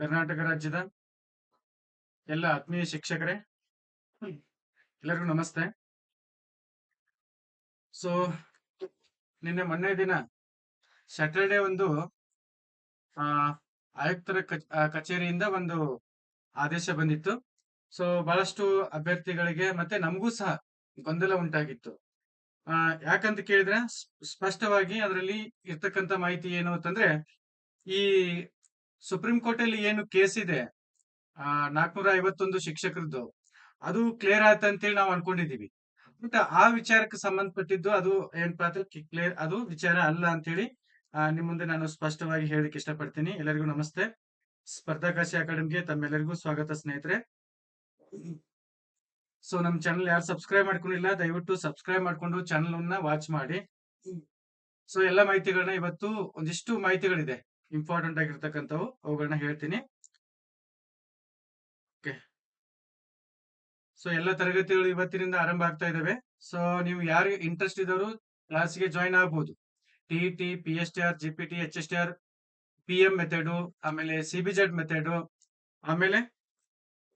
ಕರ್ನಾಟಕ ರಾಜ್ಯದ ಎಲ್ಲ ಆತ್ಮೀಯ ಶಿಕ್ಷಕರೇ, ಎಲ್ಲರಿಗೂ ನಮಸ್ತೆ. ಸೊ ನಿನ್ನೆ ಮೊನ್ನೆ ದಿನ ಸ್ಯಾಟರ್ಡೆ ಒಂದು, ಆ, ಆಯುಕ್ತರ ಕಚೇರಿಯಿಂದ ಒಂದು ಆದೇಶ ಬಂದಿತ್ತು. ಸೊ ಬಹಳಷ್ಟು ಅಭ್ಯರ್ಥಿಗಳಿಗೆ ಮತ್ತೆ ನಮಗೂ ಸಹ ಗೊಂದಲ ಉಂಟಾಗಿತ್ತು. ಆ, ಯಾಕಂತ ಕೇಳಿದ್ರೆ ಸ್ಪಷ್ಟವಾಗಿ ಅದರಲ್ಲಿ ಇರ್ತಕ್ಕಂಥ ಮಾಹಿತಿ ಏನು ಅಂತಂದ್ರೆ, ಈ ಸುಪ್ರೀಂ ಕೋರ್ಟ್ ಅಲ್ಲಿ ಏನು ಕೇಸ್ ಇದೆ ಆ ನಾಲ್ಕನೂರ ಐವತ್ತೊಂದು ಶಿಕ್ಷಕರದ್ದು ಅದು ಕ್ಲಿಯರ್ ಆಯ್ತು ಅಂತೇಳಿ ನಾವು ಅನ್ಕೊಂಡಿದೀವಿ ಬಟ್ ಆ ವಿಚಾರಕ್ಕೆ ಸಂಬಂಧಪಟ್ಟಿದ್ದು ಅದು ಏನಪ್ಪಾ ಅಂದ್ರೆ ಕ್ಲಿಯರ್ ಅದು ವಿಚಾರ ಅಲ್ಲ ಅಂತೇಳಿ ಆ, ನಿಮ್ ಮುಂದೆ ನಾನು ಸ್ಪಷ್ಟವಾಗಿ ಹೇಳಲಿಕ್ಕೆ ಇಷ್ಟಪಡ್ತೀನಿ. ಎಲ್ಲರಿಗೂ ನಮಸ್ತೆ. ಸ್ಪರ್ಧಾಕಾಶಿ ಅಕಾಡೆಮಿಗೆ ತಮ್ಮೆಲ್ಲರಿಗೂ ಸ್ವಾಗತ ಸ್ನೇಹಿತರೆ. ಸೊ ನಮ್ ಚಾನಲ್ ಯಾರು ಸಬ್ಸ್ಕ್ರೈಬ್ ಮಾಡ್ಕೊಂಡಿಲ್ಲ ದಯವಿಟ್ಟು ಸಬ್ಸ್ಕ್ರೈಬ್ ಮಾಡ್ಕೊಂಡು ಚಾನಲ್ ವಾಚ್ ಮಾಡಿ. ಸೊ ಎಲ್ಲ ಮಾಹಿತಿಗಳನ್ನ ಇವತ್ತು ಒಂದಿಷ್ಟು ಮಾಹಿತಿಗಳಿದೆ. ಇಂಪಾರ್ಟೆಂಟ್ ಆಗಿರ್ತಕ್ಕಂಥವು ಅವುಗಳನ್ನ ಹೇಳ್ತೀನಿ. ಓಕೆ ಸೊ ಎಲ್ಲ ತರಗತಿಗಳು ಇವತ್ತಿನಿಂದ ಆರಂಭ ಆಗ್ತಾ ಇದಾವೆ. ಸೊ ನೀವು ಯಾರಿಗೆ ಇಂಟ್ರೆಸ್ಟ್ ಇದ್ದವರು ಕ್ಲಾಸ್ಗೆ ಜಾಯಿನ್ ಆಗ್ಬೋದು. T T P S T R G P T H S T R P M method ಆಮೇಲೆ ಸಿ ಬಿ ಜೆಡ್ ಮೆಥಡು ಆಮೇಲೆ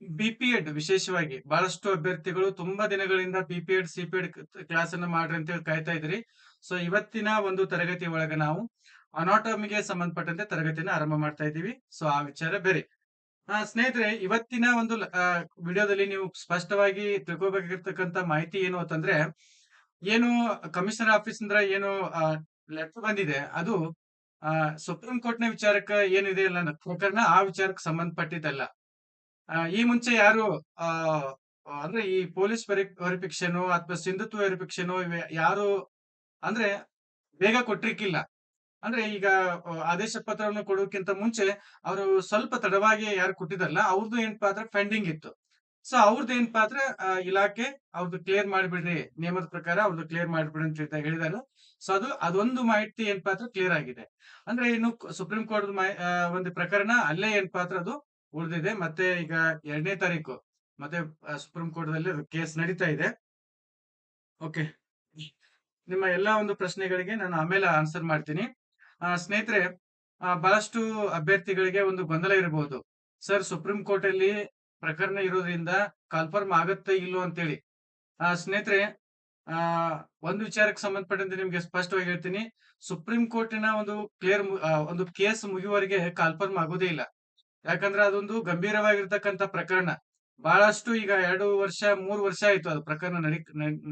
ಬಿ ಪಿ ಎಡ್ ವಿಶೇಷವಾಗಿ ಬಹಳಷ್ಟು ಅಭ್ಯರ್ಥಿಗಳು ತುಂಬಾ ದಿನಗಳಿಂದ B P Ed C P Ed class ಅನ್ನು ಮಾಡ್ರಿ ಅಂತ ಹೇಳಿ ಕಾಯ್ತಾ ಇದ್ರಿ. ಸೊ ಇವತ್ತಿನ ಒಂದು ತರಗತಿ ಒಳಗ ನಾವು ಅನಾಟಮಿಗೆ ಸಂಬಂಧಪಟ್ಟಂತೆ ತರಗತಿಯನ್ನು ಆರಂಭ ಮಾಡ್ತಾ ಇದ್ದೀವಿ. ಸೊ ಆ ವಿಚಾರ ಬೇರೆ. ಸ್ನೇಹಿತರೆ, ಇವತ್ತಿನ ಒಂದು ವಿಡಿಯೋದಲ್ಲಿ ನೀವು ಸ್ಪಷ್ಟವಾಗಿ ತಿಳ್ಕೊಬೇಕಾಗಿರ್ತಕ್ಕಂಥ ಮಾಹಿತಿ ಏನು ಅಂತಂದ್ರೆ, ಏನು ಕಮಿಷನರ್ ಆಫೀಸ್ ಅಂದ್ರೆ ಏನು ಲೆಟರ್ ಬಂದಿದೆ, ಅದು ಸುಪ್ರೀಂ ಕೋರ್ಟ್ನ ವಿಚಾರಕ್ಕೆ ಏನಿದೆ ಅಲ್ಲ ಪ್ರಕರಣ ಆ ವಿಚಾರಕ್ಕೆ ಸಂಬಂಧಪಟ್ಟಿದ್ದಲ್ಲ. ಈ ಮುಂಚೆ ಯಾರು ಅಂದ್ರೆ ಈ ಪೊಲೀಸ್ ವೆರಿಫಿಕೇಶನ್ ಅಥವಾ ಸಿಂಧುತ್ವ ವೆರಿಫಿಕೇಶನ್ ಯಾರು, ಅಂದ್ರೆ ಬೇಗ ಕೊಟ್ಟಿರ್ಕಿಲ್ಲ ಅಂದ್ರೆ ಈಗ ಆದೇಶ ಪತ್ರವನ್ನು ಕೊಡೋಕ್ಕಿಂತ ಮುಂಚೆ ಅವರು ಸ್ವಲ್ಪ ತಡವಾಗಿ ಯಾರು ಕೊಟ್ಟಿದಾರಲ್ಲ ಅವ್ರದ್ದು ಏನ್ ಪಾತ್ರ? ಪೆಂಡಿಂಗ್ ಇತ್ತು. ಸೊ ಅವ್ರದ್ದು ಏನ್ ಪಾತ್ರ? ಇಲಾಖೆ ಅವ್ರದ್ದು ಕ್ಲಿಯರ್ ಮಾಡಿಬಿಡ್ರಿ, ನಿಯಮದ ಪ್ರಕಾರ ಅವ್ರದ್ದು ಕ್ಲಿಯರ್ ಮಾಡಿಬಿಡ್ರಿ ಅಂತ ಹೇಳಿದಾರೆ. ಸೊ ಅದು, ಅದೊಂದು ಮಾಹಿತಿ ಏನ್ ಪಾತ್ರ? ಕ್ಲಿಯರ್ ಆಗಿದೆ. ಅಂದ್ರೆ ಇನ್ನು ಸುಪ್ರೀಂ ಕೋರ್ಟ್ ಒಂದು ಪ್ರಕರಣ, ಅಲ್ಲೇ ಏನ್ ಪಾತ್ರ ಅದು? ಉಳಿದಿದೆ. ಮತ್ತೆ ಈಗ ಎರಡನೇ ತಾರೀಕು, ಮತ್ತೆ ಸುಪ್ರೀಂ ಕೋರ್ಟ್ ದಲ್ಲಿ ಕೇಸ್ ನಡೀತಾ ಇದೆ. ಓಕೆ ನಿಮ್ಮ ಎಲ್ಲಾ ಒಂದು ಪ್ರಶ್ನೆಗಳಿಗೆ ನಾನು ಆಮೇಲೆ ಆನ್ಸರ್ ಮಾಡ್ತೀನಿ. ಸ್ನೇಹಿತರೆ ಬಹಳಷ್ಟು ಅಭ್ಯರ್ಥಿಗಳಿಗೆ ಒಂದು ಗೊಂದಲ ಇರಬಹುದು. ಸರ್ ಸುಪ್ರೀಂ ಕೋರ್ಟ್ ಅಲ್ಲಿ ಪ್ರಕರಣ ಇರೋದ್ರಿಂದ ಕನ್ಫರ್ಮ್ ಆಗತ್ತೆ ಇಲ್ಲೋ ಅಂತೇಳಿ. ಆ, ಸ್ನೇಹಿತರೆ ಆ ಒಂದು ವಿಚಾರಕ್ಕೆ ಸಂಬಂಧಪಟ್ಟಂತೆ ನಿಮ್ಗೆ ಸ್ಪಷ್ಟವಾಗಿ ಹೇಳ್ತೀನಿ. ಸುಪ್ರೀಂ ಕೋರ್ಟಿನ ಒಂದು ಕ್ಲಿಯರ್ ಒಂದು ಕೇಸ್ ಮುಗಿಯುವವರೆಗೆ ಕಾಲ್ಫರ್ಮ್ ಆಗೋದೇ ಇಲ್ಲ. ಯಾಕಂದ್ರೆ ಅದೊಂದು ಗಂಭೀರವಾಗಿರ್ತಕ್ಕಂತ ಪ್ರಕರಣ. ಬಹಳಷ್ಟು ಈಗ ಎರಡು ವರ್ಷ ಮೂರು ವರ್ಷ ಆಯ್ತು ಅದು ಪ್ರಕರಣ ನಡಿ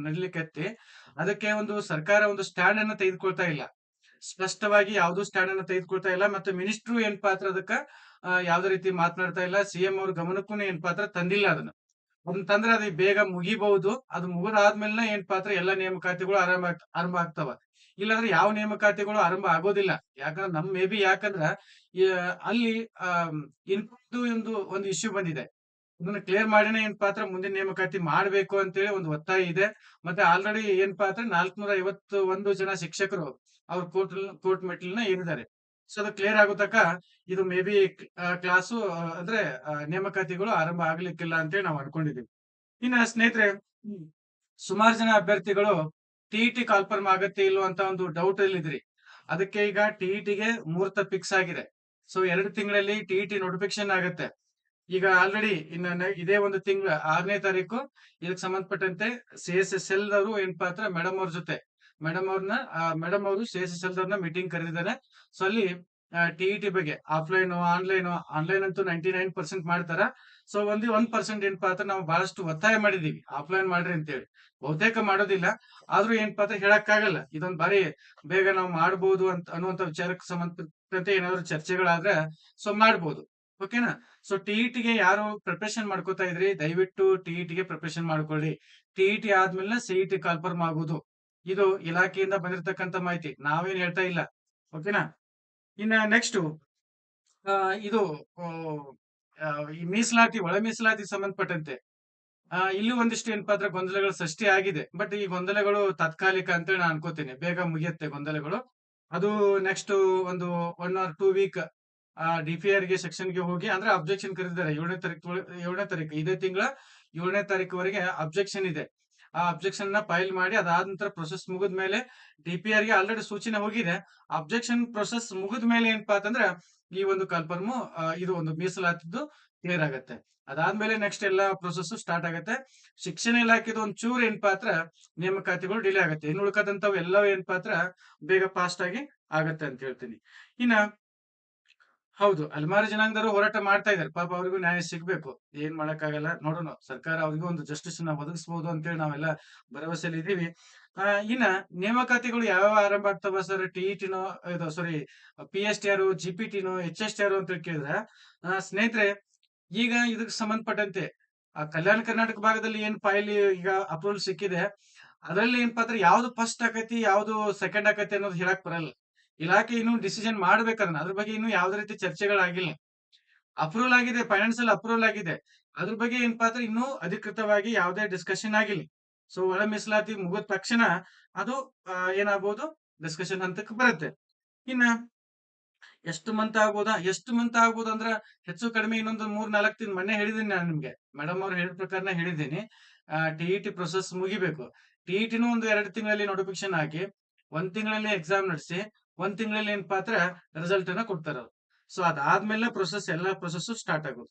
ನಡಿಲಿಕ್ಕೆ ಅದಕ್ಕೆ ಒಂದು ಸರ್ಕಾರ ಒಂದು ಸ್ಟ್ಯಾಂಡ್ ಅನ್ನ ತೆಗೆದುಕೊಳ್ತಾ ಇಲ್ಲ. ಸ್ಪಷ್ಟವಾಗಿ ಯಾವ್ದು ಸ್ಟ್ಯಾಂಡ್ ಅನ್ನ ತೆಗೆದುಕೊಳ್ತಾ ಇಲ್ಲ. ಮತ್ತೆ ಮಿನಿಸ್ಟ್ರು ಏನ್ ಪಾತ್ರ ಅದಕ್ಕ? ಯಾವ್ದೇ ರೀತಿ ಮಾತನಾಡ್ತಾ ಇಲ್ಲ. ಸಿಎಂ ಅವ್ರ ಗಮನಕ್ಕೂ ಏನ್ ಪಾತ್ರ ತಂದಿಲ್ಲ ಅದನ್ನ. ಅದನ್ನ ತಂದ್ರೆ ಅದು ಬೇಗ ಮುಗಿಬಹುದು. ಅದು ಮುಗಿದಾದ್ಮೇಲೆ ಏನ್ ಪಾತ್ರ ಎಲ್ಲಾ ನೇಮಕಾತಿಗಳು ಆರಂಭ ಆರಂಭ ಆಗ್ತಾವ. ಇಲ್ಲಾಂದ್ರೆ ಯಾವ ನೇಮಕಾತಿಗಳು ಆರಂಭ ಆಗೋದಿಲ್ಲ. ಯಾಕಂದ್ರೆ ನಮ್ ಮೇ ಬಿ ಯಾಕಂದ್ರ ಅಲ್ಲಿ ಇನ್ಪುಟ್ ಒಂದು ಒಂದು ಇಶ್ಯೂ ಬಂದಿದೆ. ಅದನ್ನ ಕ್ಲಿಯರ್ ಮಾಡಿನೇ ಏನ್ ಪಾತ್ರ ಮುಂದಿನ ನೇಮಕಾತಿ ಮಾಡ್ಬೇಕು ಅಂತೇಳಿ ಒಂದು ಒತ್ತಾಯ ಇದೆ. ಮತ್ತೆ ಆಲ್ರೆಡಿ ಏನ್ ಪಾತ್ರ? ನಾಲ್ಕನೂರ ಐವತ್ತು ಒಂದು ಜನ ಶಿಕ್ಷಕರು ಅವ್ರ ಕೋರ್ಟ್ ಕೋರ್ಟ್ ಮೆಟ್ಲನ್ನ ಏರಿದ್ದಾರೆ. ಸೊ ಅದು ಕ್ಲಿಯರ್ ಆಗೋ ತಕ್ಕ ಇದು ಮೇ ಬಿ ಕ್ಲಾಸು ಅಂದ್ರೆ ನೇಮಕಾತಿಗಳು ಆರಂಭ ಆಗ್ಲಿಕ್ಕಿಲ್ಲ ಅಂತೇಳಿ ನಾವು ಅನ್ಕೊಂಡಿದೀವಿ. ಇನ್ನ ಸ್ನೇಹಿತರೆ ಸುಮಾರು ಜನ ಅಭ್ಯರ್ಥಿಗಳು ಟಿಇಟಿ ಕಾಲ್ಫರ್ಮ್ ಆಗತ್ತೆ ಇಲ್ಲೋ ಅಂತ ಒಂದು ಡೌಟ್ ಅಲ್ಲಿ ಇದ್ರಿ. ಅದಕ್ಕೆ ಈಗ ಟಿಇಟಿಗೆ ಮುಹೂರ್ತ ಫಿಕ್ಸ್ ಆಗಿದೆ. ಸೊ ಎರಡು ತಿಂಗಳಲ್ಲಿ ಟಿಇಟಿ ನೋಟಿಫಿಕೇಶನ್ ಆಗತ್ತೆ. ಈಗ ಆಲ್ರೆಡಿ ಇನ್ನ ಇದೇ ಒಂದು ತಿಂಗಳ ಆರನೇ ತಾರೀಕು ಇದಕ್ಕೆ ಸಂಬಂಧಪಟ್ಟಂತೆ ಸಿ ಎಸ್ ಎಸ್ ಎಲ್ ಅವರು ಏನಪ್ಪಾ ಅಂದ್ರೆ ಮೇಡಮ್ ಅವ್ರ ಜೊತೆ ಮೇಡಮ್ ಅವ್ರನ್ನ ಮೇಡಮ್ ಅವರು ಎಸ್ ಮೀಟಿಂಗ್ ಕರೆದಿದ್ದಾರೆ. ಸೊ ಅಲ್ಲಿ ಟಿಇಟಿ ಬಗ್ಗೆ ಆಫ್ಲೈನ್ ಆನ್ಲೈನ್ ಆನ್ಲೈನ್ ಅಂತೂ ನೈಂಟಿ ನೈನ್ ಪರ್ಸೆಂಟ್ ಮಾಡ್ತಾರ. ಸೊ ಒಂದು ಒಂದ್ ಪರ್ಸೆಂಟ್ ಏನಪ್ಪಾ ಅಂದ್ರೆ ನಾವು ಬಹಳಷ್ಟು ಒತ್ತಾಯ ಮಾಡಿದೀವಿ ಆಫ್ಲೈನ್ ಮಾಡ್ರಿ ಅಂತೇಳಿ. ಬಹುತೇಕ ಮಾಡೋದಿಲ್ಲ, ಆದ್ರೂ ಏನಪ್ಪಾ ಅಂದ್ರೆ ಹೇಳಕ್ಕಾಗಲ್ಲ. ಇದೊಂದ್ ಬಾರಿ ಬೇಗ ನಾವು ಮಾಡ್ಬೋದು ಅಂತ ಅನ್ನುವಂತ ವಿಚಾರಕ್ಕೆ ಸಂಬಂಧಪಟ್ಟಂತೆ ಏನಾದ್ರು ಚರ್ಚೆಗಳಾದ್ರೆ ಸೊ ಮಾಡ್ಬೋದು. ಓಕೆನಾ ಸೊ ಟಿಇಟಿಗೆ ಯಾರು ಪ್ರಿಪರೇಷನ್ ಮಾಡ್ಕೋತಾ ಇದ್ರಿ? ದಯವಿಟ್ಟು ಟಿಇಟಿಗೆ ಪ್ರಿಪರೇಷನ್ ಮಾಡ್ಕೊಳ್ಳಿ ಟಿಇಟಿ ಆದ್ಮೇಲೆ ಸಿಇಟಿ ಕನ್ಫರ್ಮ್ ಆಗುದು. ಇದು ಇಲಾಖೆಯಿಂದ ಬಂದಿರತಕ್ಕಂತ ಮಾಹಿತಿ. ನಾವೇನ್ ಹೇಳ್ತಾ ಇಲ್ಲ. ಓಕೆನಾ ಇನ್ನ ನೆಕ್ಸ್ಟ್ ಇದು ಈ ಮೀಸಲಾತಿ, ಒಳ ಮೀಸಲಾತಿ ಸಂಬಂಧಪಟ್ಟಂತೆ ಇಲ್ಲಿ ಒಂದಿಷ್ಟು ಏನಪ್ಪಾ ಅಂದ್ರೆ ಗೊಂದಲಗಳು ಸೃಷ್ಟಿ ಆಗಿದೆ. ಬಟ್ ಈ ಗೊಂದಲಗಳು ತಾತ್ಕಾಲಿಕ ಅಂತೇಳಿ ನಾನು ಅನ್ಕೋತೀನಿ. ಬೇಗ ಮುಗಿಯುತ್ತೆ ಗೊಂದಲಗಳು. ಅದು ನೆಕ್ಸ್ಟ್ ಒಂದು one or two week D P ಆರ್ಗೆ ಸೆಕ್ಷನ್ಗೆ ಹೋಗಿ, ಅಂದ್ರೆ ಅಬ್ಜೆಕ್ಷನ್ ಕರೆದಿದ್ದಾರೆ. ಏಳನೇ ತಾರೀಕು ಏಳನೇ ತಾರೀಕು, ಇದೇ ತಿಂಗಳ ಏಳನೇ ತಾರೀಕುವರೆಗೆ ಅಬ್ಜೆಕ್ಷನ್ ಇದೆ. ಆ ಅಬ್ಜೆಕ್ಷನ್ನ ಫೈಲ್ ಮಾಡಿ ಅದಾದ ನಂತರ ಪ್ರೊಸೆಸ್ ಮುಗಿದ ಮೇಲೆ ಡಿಪಿಆರ್ಗೆ ಆಲ್ರೆಡಿ ಸೂಚನೆ ಹೋಗಿದೆ. ಅಬ್ಜೆಕ್ಷನ್ ಪ್ರೊಸೆಸ್ ಮುಗಿದ ಮೇಲೆ ಏನಪ್ಪಾ ಅಂತಂದ್ರೆ ಈ ಒಂದು ಕಲ್ಪರ್ಮು ಇದು ಒಂದು ಮೀಸಲಾತಿದ್ದು ಕ್ಲಿಯರ್ ಆಗತ್ತೆ. ಅದಾದ್ಮೇಲೆ ನೆಕ್ಸ್ಟ್ ಎಲ್ಲ ಪ್ರೊಸೆಸ್ ಸ್ಟಾರ್ಟ್ ಆಗತ್ತೆ. ಶಿಕ್ಷಣ ಇಲಾಖೆದು ಒಂದ್ ಚೂರ್ ಏನ್ಪಾತ್ರ ನೇಮಕಾತಿಗಳು ಡಿಲೇ ಆಗುತ್ತೆ. ಇನ್ನು ಉಳ್ಕದಂತವು ಎಲ್ಲವೂ ಪಾತ್ರ ಬೇಗ ಫಾಸ್ಟ್ ಆಗಿ ಆಗತ್ತೆ ಅಂತ ಹೇಳ್ತೀನಿ. ಇನ್ನ ಹೌದು, ಅಲ್ಮಾರಿ ಜನಾಂಗದವರು ಹೋರಾಟ ಮಾಡ್ತಾ ಇದ್ದಾರೆ. ಪಾಪ ಅವರಿಗೂ ನ್ಯಾಯ ಸಿಗ್ಬೇಕು. ಏನ್ ಮಾಡಕ್ಕಾಗಲ್ಲ? ನೋಡೋಣ. ಸರ್ಕಾರ ಅವ್ರಿಗೂ ಒಂದು ಜಸ್ಟಿಸ್ನ ಒದಗಿಸಬಹುದು ಅಂತೇಳಿ ನಾವೆಲ್ಲ ಭರವಸೆಯಲ್ಲಿ ಇದೀವಿ. ಇನ್ನ ನೇಮಕಾತಿಗಳು ಯಾವ ಆರಂಭ ಆಗ್ತಾವ ಸರ್? ಟಿಇಟಿನೋ ಇದು sorry P S T R, G P ಟಿನೋ H S T R ಅಂತ ಕೇಳಿದ್ರ? ಸ್ನೇಹಿತರೆ, ಈಗ ಇದಕ್ಕೆ ಸಂಬಂಧಪಟ್ಟಂತೆ ಆ ಕಲ್ಯಾಣ ಕರ್ನಾಟಕ ಭಾಗದಲ್ಲಿ ಏನ್ ಫೈಲ್ ಈಗ ಅಪ್ರೂವಲ್ ಸಿಕ್ಕಿದೆ, ಅದರಲ್ಲಿ ಏನ್ ಪಾತ್ರ? ಯಾವ್ದು ಫಸ್ಟ್ ಆಕೈತಿ, ಯಾವ್ದು ಸೆಕೆಂಡ್ ಆಕೈತಿ ಅನ್ನೋದು ಹೇಳಕ್ ಬರಲ್ಲ. ಇಲಾಖೆ ಇನ್ನು ಡಿಸಿಷನ್ ಮಾಡ್ಬೇಕನ್ನ ಅದ್ರ ಬಗ್ಗೆ ಇನ್ನು ಯಾವ್ದೇ ರೀತಿ ಚರ್ಚೆಗಳಾಗಿಲ್ಲ. ಅಪ್ರೂವಲ್ ಆಗಿದೆ ಫೈನಾನ್ಸಿಯಲ್ ಅಪ್ರೂವಲ್ ಆಗಿದೆ. ಅದ್ರ ಬಗ್ಗೆ ಏನಪ್ಪಾ ಅಂದ್ರೆ ಇನ್ನೂ ಅಧಿಕೃತವಾಗಿ ಯಾವುದೇ ಡಿಸ್ಕಷನ್ ಆಗಿಲ್ಲ. ಸೊ ಒಳ ಮೀಸಲಾತಿ ಮುಗಿದ ತಕ್ಷಣ ಅದು ಏನಾಗಬಹುದು ಡಿಸ್ಕಷನ್ ಹಂತಕ್ಕೆ ಬರುತ್ತೆ. ಇನ್ನ ಎಷ್ಟು ಮಂತ್ ಆಗ್ಬೋದಾ? ಎಷ್ಟು ಮಂತ್ ಆಗ್ಬೋದು ಅಂದ್ರ ಹೆಚ್ಚು ಕಡಿಮೆ ಇನ್ನೊಂದು ಮೂರ್ ನಾಲ್ಕು ತಿಂಗಳು ಮೊನ್ನೆ ಹೇಳಿದೀನಿ ನಾನು ನಿಮ್ಗೆ. ಮೇಡಮ್ ಅವ್ರು ಹೇಳಿದ ಪ್ರಕಾರನ ಹೇಳಿದ್ದೀನಿ ಟಿಇಟಿ ಪ್ರೊಸೆಸ್ ಮುಗಿಬೇಕು. ಟಿಇಟಿನೂ ಒಂದು ಎರಡು ತಿಂಗಳಲ್ಲಿ ನೋಟಿಫಿಕೇಶನ್ ಹಾಕಿ, ಒಂದ್ ತಿಂಗಳಲ್ಲಿ ಎಕ್ಸಾಮ್ ನಡೆಸಿ ಒಂದ್ ತಿಂಗಳಲ್ಲಿ ಏನಪ್ಪಾ ಅಂದ್ರೆ ರಿಸಲ್ಟ್ ಅನ್ನ ಕೊಡ್ತಾರ ಸೊ ಅದಾದ್ಮೇಲೆ ಪ್ರೊಸೆಸ್ ಎಲ್ಲಾ ಪ್ರೊಸೆಸ್ ಸ್ಟಾರ್ಟ್ ಆಗೋದು.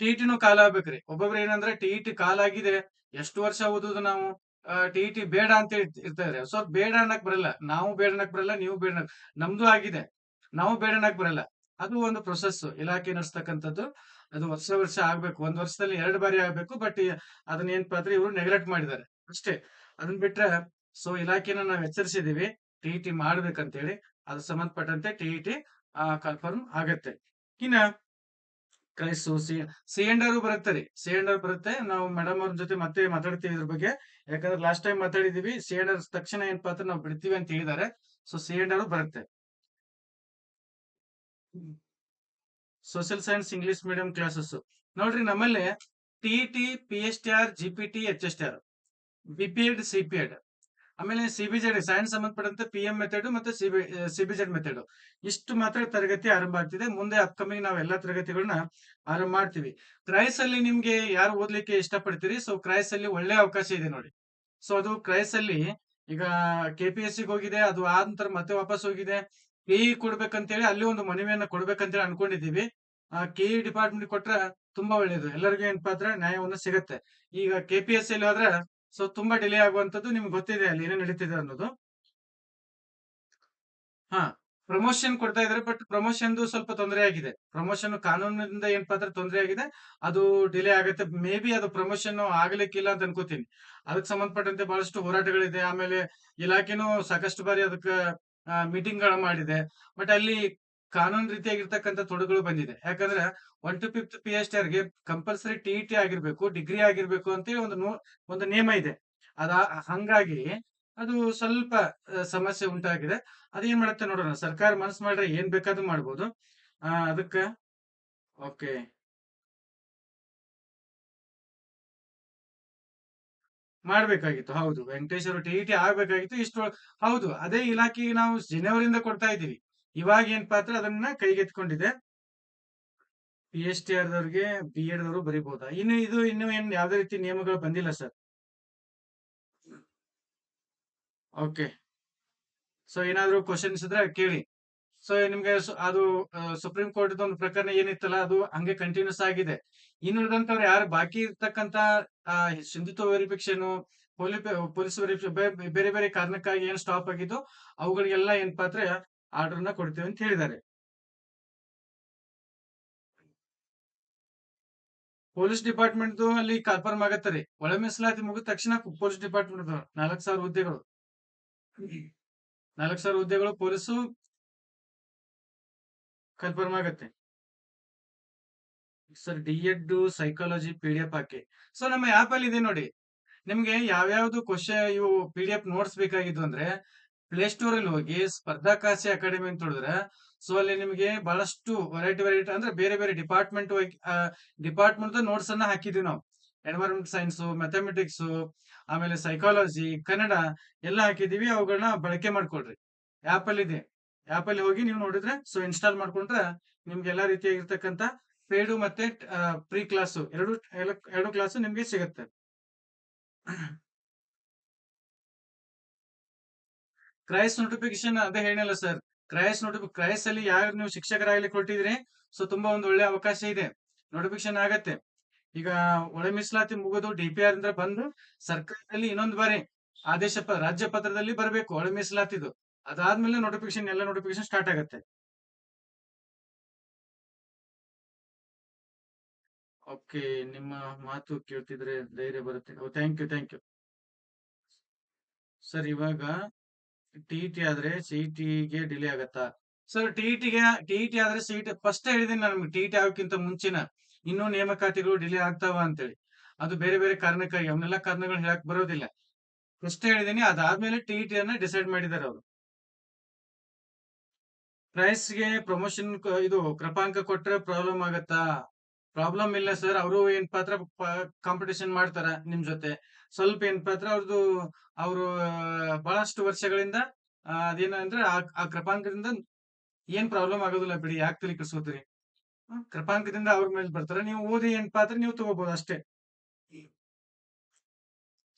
ಟಿಇಟಿನೂ ಕಾಲ ಆಗ್ಬೇಕ್ರಿ. ಒಬ್ಬೊಬ್ರು ಏನಂದ್ರೆ ಟಿಇಟಿ ಕಾಲ ಆಗಿದೆ, ಎಷ್ಟು ವರ್ಷ ಓದುದು ನಾವು? ಟಿ ಟಿಇಟಿ ಬೇಡ ಅಂತ ಹೇಳಿ ಇರ್ತಾರೆ ಸೊ ಬೇಡ ಅನ್ನಕ್ ಬರಲ್ಲ. ನಾವು ಬೇಡ ಅನ್ನಕ್ ಬರಲ್ಲ, ನೀವು ಬೇಡ ನಮ್ದು ಆಗಿದೆ. ನಾವು ಬೇಡ ಅನ್ನಕ್ ಬರಲ್ಲ. ಅದು ಒಂದು ಪ್ರೊಸೆಸ್ ಇಲಾಖೆ ನಡೆಸ್ತಕ್ಕಂಥದ್ದು. ಅದು ವರ್ಷ ವರ್ಷ ಆಗ್ಬೇಕು. ಒಂದ್ ವರ್ಷದಲ್ಲಿ ಎರಡು ಬಾರಿ ಆಗ್ಬೇಕು ಬಟ್ ಅದನ್ನ ಏನಪ್ಪಾ ಅಂದ್ರೆ ಇವರು ನೆಗ್ಲೆಕ್ಟ್ ಮಾಡಿದ್ದಾರೆ. ಅಷ್ಟೇ. ಅದನ್ ಬಿಟ್ರೆ ಸೊ ಇಲಾಖೆನ ನಾವು ಎಚ್ಚರಿಸಿದೀವಿ. ಟಿಇಟಿ ಮಾಡ್ಬೇಕಂತೇಳಿ ಅದ್ರ ಸಂಬಂಧಪಟ್ಟಂತೆ ಟಿಇಟಿ ಕನ್ಫರ್ಮ್ ಆಗತ್ತೆ. ಇನ್ನ ಕ್ರೈಸು ಸಿ ಸಿ ಬರುತ್ತೆ ರೀ. ಸಿ ಬರುತ್ತೆ. ನಾವು ಮೇಡಮ್ ಅವ್ರ ಜೊತೆ ಮತ್ತೆ ಮಾತಾಡ್ತೀವಿ ಇದ್ರ ಬಗ್ಗೆ. ಯಾಕಂದ್ರೆ ಲಾಸ್ಟ್ ಟೈಮ್ ಮಾತಾಡಿದೀವಿ, ಸಿ ತಕ್ಷಣ ಏನಪ್ಪಾ ಅಂದ್ರೆ ನಾವು ಬಿಡ್ತೀವಿ ಅಂತ ಹೇಳಿದ್ದಾರೆ ಸೊ ಸಿ ಎಂಡ್ ಆರ್ ಬರುತ್ತೆ. Social science English medium classes ನೋಡ್ರಿ ನಮ್ಮಲ್ಲಿ T P S T R, G P T, H S T R. B P ಆಮೇಲೆ ಸಿ ಸೈನ್ಸ್ ಸಂಬಂಧಪಟ್ಟಂತೆ ಪಿ ಎಂ ಮೆಥಡ್ ಮತ್ತೆ ಸಿ ಬಿ ಮೆಥಡ್ ಇಷ್ಟು ಮಾತ್ರ ತರಗತಿ ಆರಂಭ ಆಗ್ತಿದೆ. ಮುಂದೆ ಅಪ್ಕಮಿಂಗ್ ನಾವು ಎಲ್ಲಾ ತರಗತಿಗಳನ್ನ ಆರಂಭ ಮಾಡ್ತೀವಿ. ಕ್ರೈಸ್ ಅಲ್ಲಿ ನಿಮ್ಗೆ ಯಾರು ಓದ್ಲಿಕ್ಕೆ ಇಷ್ಟಪಡ್ತೀರಿ? ಸೊ ಕ್ರೈಸ್ ಅಲ್ಲಿ ಒಳ್ಳೆ ಅವಕಾಶ ಇದೆ ನೋಡಿ. ಸೊ ಅದು ಕ್ರೈಸ್ ಅಲ್ಲಿ ಈಗ ಕೆ ಪಿ ಎಸ್ ಹೋಗಿದೆ, ಅದು ಆದ ನಂತರ ಮತ್ತೆ ವಾಪಸ್ ಹೋಗಿದೆ. ಕೆ ಇ ಕೊಡ್ಬೇಕಂತೇಳಿ ಅಲ್ಲಿ ಒಂದು ಮನವಿಯನ್ನ ಕೊಡ್ಬೇಕಂತೇಳಿ ಅನ್ಕೊಂಡಿದೀವಿ ಆ ಕೆ ಇ ಡಿಪಾರ್ಟ್ಮೆಂಟ್ ಕೊಟ್ರೆ ತುಂಬಾ ಒಳ್ಳೇದು. ಎಲ್ಲರಿಗೂ ಏನಪ್ಪಾ ಅಂದ್ರೆ ನ್ಯಾಯವನ್ನು ಸಿಗತ್ತೆ. ಈಗ ಕೆ ಪಿ ಎಸ್ ಸಿ ಹೋದ್ರೆ ಸೊ ತುಂಬಾ ಡಿಲೇ ಆಗುವಂತದ್ದು ನಿಮ್ಗೆ ಗೊತ್ತಿದೆ ಅಲ್ಲಿ ಏನೇ ನಡೀತಿದೆ ಅನ್ನೋದು. ಹಾ ಪ್ರಮೋಷನ್ ಕೊಡ್ತಾ ಇದಾರೆ ಬಟ್ ಪ್ರಮೋಷನ್ ಸ್ವಲ್ಪ ತೊಂದರೆ ಆಗಿದೆ. ಪ್ರಮೋಷನ್ ಕಾನೂನಿನಿಂದ ಏನ್ ಪಾತ್ರ ತೊಂದರೆ ಆಗಿದೆ. ಅದು ಡಿಲೇ ಆಗುತ್ತೆ. ಮೇ ಬಿ ಅದು ಪ್ರಮೋಷನ್ ಆಗ್ಲಿಕ್ಕಿಲ್ಲ ಅಂತ ಅನ್ಕೋತೀನಿ. ಅದಕ್ಕೆ ಸಂಬಂಧಪಟ್ಟಂತೆ ಬಹಳಷ್ಟು ಹೋರಾಟಗಳಿದೆ. ಆಮೇಲೆ ಇಲಾಖೆನೂ ಸಾಕಷ್ಟು ಬಾರಿ ಅದಕ್ಕೆ ಮೀಟಿಂಗ್ಗಳ ಮಾಡಿದೆ. ಬಟ್ ಅಲ್ಲಿ ಕಾನೂನು ರೀತಿಯಾಗಿರ್ತಕ್ಕಂಥ ತೊಡಗಳು ಬಂದಿದೆ. ಯಾಕಂದ್ರೆ one to fifth P H T compulsory T T ಆಗಿರ್ಬೇಕು ಡಿಗ್ರಿ ಆಗಿರ್ಬೇಕು ಅಂತೇಳಿ ಒಂದು ಒಂದು ನಿಯಮ ಇದೆ. ಅದ, ಹಂಗಾಗಿ ಅದು ಸ್ವಲ್ಪ ಸಮಸ್ಯೆ ಉಂಟಾಗಿದೆ. ಅದೇನ್ ಮಾಡುತ್ತೆ ನೋಡೋಣ. ಸರ್ಕಾರ ಮನಸ್ಸು ಮಾಡ್ರೆ ಏನ್ ಬೇಕಾದ್ರೂ ಮಾಡ್ಬೋದು. ಆ, ಅದಕ್ಕ, ಓಕೆ. ಮಾಡ್ಬೇಕಾಗಿತ್ತು. ಹೌದು. ವೆಂಕಟೇಶ್ವರ ಟಿ ಟಿ ಆಗ್ಬೇಕಾಗಿತ್ತು. ಇಷ್ಟು, ಹೌದು. ಅದೇ ಇಲಾಖೆಗೆ ನಾವು ಜನವರಿಂದ ಕೊಡ್ತಾ ಇದ್ದೀವಿ. ಇವಾಗ ಏನ್ ಪಾತ್ರ ಅದನ್ನ ಕೈಗೆತ್ಕೊಂಡಿದೆ ಪಿ ಎಚ್ ಡಿ ಆರ್ದವ್ರಿಗೆ ಬಿ ಎಡ್ ದವರು ಬರಿಬಹುದಾ ಇನ್ನು ಇದು ಇನ್ನು ಏನ್ ಯಾವ್ದೇ ರೀತಿ ನಿಯಮಗಳು ಬಂದಿಲ್ಲ ಸರ್. ಓಕೆ ಸೊ ಏನಾದ್ರು ಕ್ವಶನ್ಸ್ ಇದ್ರೆ ಕೇಳಿ. ಸೊ ನಿಮ್ಗೆ ಅದು ಸುಪ್ರೀಂ ಕೋರ್ಟ್ ಒಂದು ಪ್ರಕರಣ ಏನಿತ್ತಲ್ಲ, ಅದು ಹಂಗೆ ಕಂಟಿನ್ಯೂಸ್ ಆಗಿದೆ. ಇನ್ನು ಉಳಿದಂತವ್ರು ಯಾರು ಬಾಕಿ ಇರ್ತಕ್ಕಂತ ಸಿಂಧುತ್ವ ವೆರಿಫಿಕೇಶನ್ ಪೊಲೀಸ್ ವೆರಿಫಿಕೇಶನ್ ಬೇರೆ ಬೇರೆ ಕಾರಣಕ್ಕಾಗಿ ಏನ್ ಸ್ಟಾಪ್ ಆಗಿದ್ದು, ಅವುಗಳಿಗೆಲ್ಲ ಏನ್ ಪಾತ್ರ ಆರ್ಡರ್ನ ಕೊಡ್ತೀವಿ ಅಂತ ಹೇಳಿದ್ದಾರೆ. ಪೊಲೀಸ್ ಡಿಪಾರ್ಟ್ಮೆಂಟ್ ಅಲ್ಲಿ ಕನ್ಫರ್ಮ್ ಆಗತ್ತೆ ರೀ ಒಳ ಮೀಸಲಾತಿ ಮುಗಿದ ತಕ್ಷಣ ಪೊಲೀಸ್ ಡಿಪಾರ್ಟ್ಮೆಂಟ್ ನಾಲ್ಕು ಸಾವಿರ ಹುದ್ದೆಗಳು. ನಾಲ್ಕು ಸಾವಿರ ಹುದ್ದೆಗಳು ಪೊಲೀಸು ಕನ್ಫರ್ಮ್ ಆಗತ್ತೆ. Sir, D Ed psychology P D F ಹಾಕಿ. ಸೊ ನಮ್ಮ ಆಪ್ ಅಲ್ಲಿ ಇದೆ ನೋಡಿ. ನಿಮ್ಗೆ ಯಾವ್ಯಾವ್ದು ಕ್ವಶನ್ ಇವು ಪಿ ಡಿ ಎಫ್ ನೋಟ್ಸ್ ಬೇಕಾಗಿದ್ದು ಅಂದ್ರೆ ಪ್ಲೇ ಸ್ಟೋರ್ ಅಲ್ಲಿ ಹೋಗಿ ಸ್ಪರ್ಧಾಕಾಶಿ ಅಕಾಡೆಮಿ ಅಂತ ಹೇಳಿದ್ರೆ ಸೊ ಅಲ್ಲಿ ನಿಮಗೆ ಬಹಳಷ್ಟು ವೆರೈಟಿ ವೆರೈಟಿ ಅಂದ್ರೆ ಬೇರೆ ಬೇರೆ ಡಿಪಾರ್ಟ್ಮೆಂಟ್ ಡಿಪಾರ್ಟ್ಮೆಂಟ್ ನೋಟ್ಸ್ ಅನ್ನ ಹಾಕಿದೀವಿ ನಾವು. ಎನ್ವೈರನ್ಮೆಂಟ್ ಸೈನ್ಸ್ ಮ್ಯಾಥಮೆಟಿಕ್ಸ್ ಆಮೇಲೆ ಸೈಕಾಲಜಿ ಕನ್ನಡ ಎಲ್ಲ ಹಾಕಿದೀವಿ ಅವುಗಳನ್ನ ಬಳಕೆ ಮಾಡ್ಕೊಳ್ರಿ. ಆಪ್ ಅಲ್ಲಿ ಇದೆ. ಆಪ್ ಅಲ್ಲಿ ಹೋಗಿ ನೀವು ನೋಡಿದ್ರೆ ಸೊ ಇನ್ಸ್ಟಾಲ್ ಮಾಡ್ಕೊಂಡ್ರೆ ನಿಮ್ಗೆ ಎಲ್ಲಾ ರೀತಿಯಾಗಿರ್ತಕ್ಕಂಥ ಪೇಡು ಮತ್ತೆ ಪ್ರೀ ಕ್ಲಾಸು ಎರಡು ಎರಡು ಕ್ಲಾಸು ನಿಮ್ಗೆ ಸಿಗುತ್ತೆ. ಕ್ರೈಸ್ ನೋಟಿಫಿಕೇಶನ್ ಅದೇ ಹೇಳಿಲ್ಲ ಸರ್ ಕ್ರೈಸ್ ನೋಟಿಫಿ ಕ್ರೈಸ್ ಅಲ್ಲಿ ಯಾರು ನೀವು ಶಿಕ್ಷಕರಾಗಲಿ ಕೊಟ್ಟಿದ್ರಿ ಸೊ ತುಂಬಾ ಒಂದು ಒಳ್ಳೆ ಅವಕಾಶ ಇದೆ. ನೋಟಿಫಿಕೇಶನ್ ಆಗತ್ತೆ. ಈಗ ಒಳ ಮೀಸಲಾತಿ ಮುಗಿದು ಡಿ ಪಿ ಆರ್ ಅಂದ್ರೆ ಬಂದು ಸರ್ಕಾರದಲ್ಲಿ ಇನ್ನೊಂದು ಬಾರಿ ಆದೇಶ ರಾಜ್ಯ ಪತ್ರದಲ್ಲಿ ಬರಬೇಕು ಒಳ ಮೀಸಲಾತಿದು. ಅದಾದ್ಮೇಲೆ ನೋಟಿಫಿಕೇಶನ್ ಎಲ್ಲ ನೋಟಿಫಿಕೇಶನ್ ಸ್ಟಾರ್ಟ್ ಆಗತ್ತೆ. ಓಕೆ ನಿಮ್ಮ ಮಾತು ಕೇಳ್ತಿದ್ರೆ ಧೈರ್ಯ ಬರುತ್ತೆ. Thank you thank you sir ಇವಾಗ ಟಿ ಟಿ ಆದ್ರೆ ಗೆ ಡಿಲೇ ಆಗತ್ತಾ? ಸರ್ ಟಿ ಗೆ ಟಿ ಟಿ ಆದ್ರೆ ಸಿಟಿ ಫಸ್ಟ್ ಹೇಳಿದೀನಿ ನಾನು ಟಿ ಟಿ ಆಗೋಕ್ಕಿಂತ ಮುಂಚಿನ. ಇನ್ನೂ ನೇಮಕಾತಿಗಳು ಡಿಲೇ ಆಗ್ತಾವ ಅಂತೇಳಿ. ಅದು ಬೇರೆ ಬೇರೆ ಕಾರಣಕ್ಕಾಗಿ, ಅವನ್ನೆಲ್ಲ ಕಾರಣಗಳು ಹೇಳಕ್ ಬರೋದಿಲ್ಲ. ಫಸ್ಟ್ ಹೇಳಿದೀನಿ ಅದಾದ್ಮೇಲೆ ಟಿ ಟಿ ಅನ್ನ ಡಿಸೈಡ್ ಮಾಡಿದ್ದಾರೆ ಅವರು. ಪ್ರೈಸ್ಗೆ ಪ್ರಮೋಷನ್ ಇದು ಕ್ರಪಾಂಕ ಕೊಟ್ರೆ ಪ್ರಾಬ್ಲಮ್ ಆಗತ್ತಾ? ಪ್ರಾಬ್ಲಮ್ ಇಲ್ಲ ಸರ್ ಅವರು ಏನ್ ಪಾತ್ರ ಕಾಂಪಿಟೇಷನ್ ಮಾಡ್ತಾರ ನಿಮ್ ಜೊತೆ? ಸ್ವಲ್ಪ ಏನಪ್ಪಾ ಪಾತ್ರ ಅವ್ರದ್ದು ಅವರು ಬಹಳಷ್ಟು ವರ್ಷಗಳಿಂದ ಅದೇನಂದ್ರೆ ಆ ಆ ಕೃಪಾಂಕದಿಂದ ಏನ್ ಪ್ರಾಬ್ಲಮ್ ಆಗೋದಿಲ್ಲ ಬಿಡಿ, ಯಾಕೆ ತಲೆ ಕೆಡಿಸ್ಕೋತೀರಿ? ಕೃಪಾಂಕದಿಂದ ಅವ್ರ ಮೇಲೆ ಬರ್ತಾರೆ. ನೀವು ಓದಿ ಏನಪ್ಪಾ ಅಂದ್ರೆ ನೀವು ತಗೋಬಹುದು ಅಷ್ಟೇ.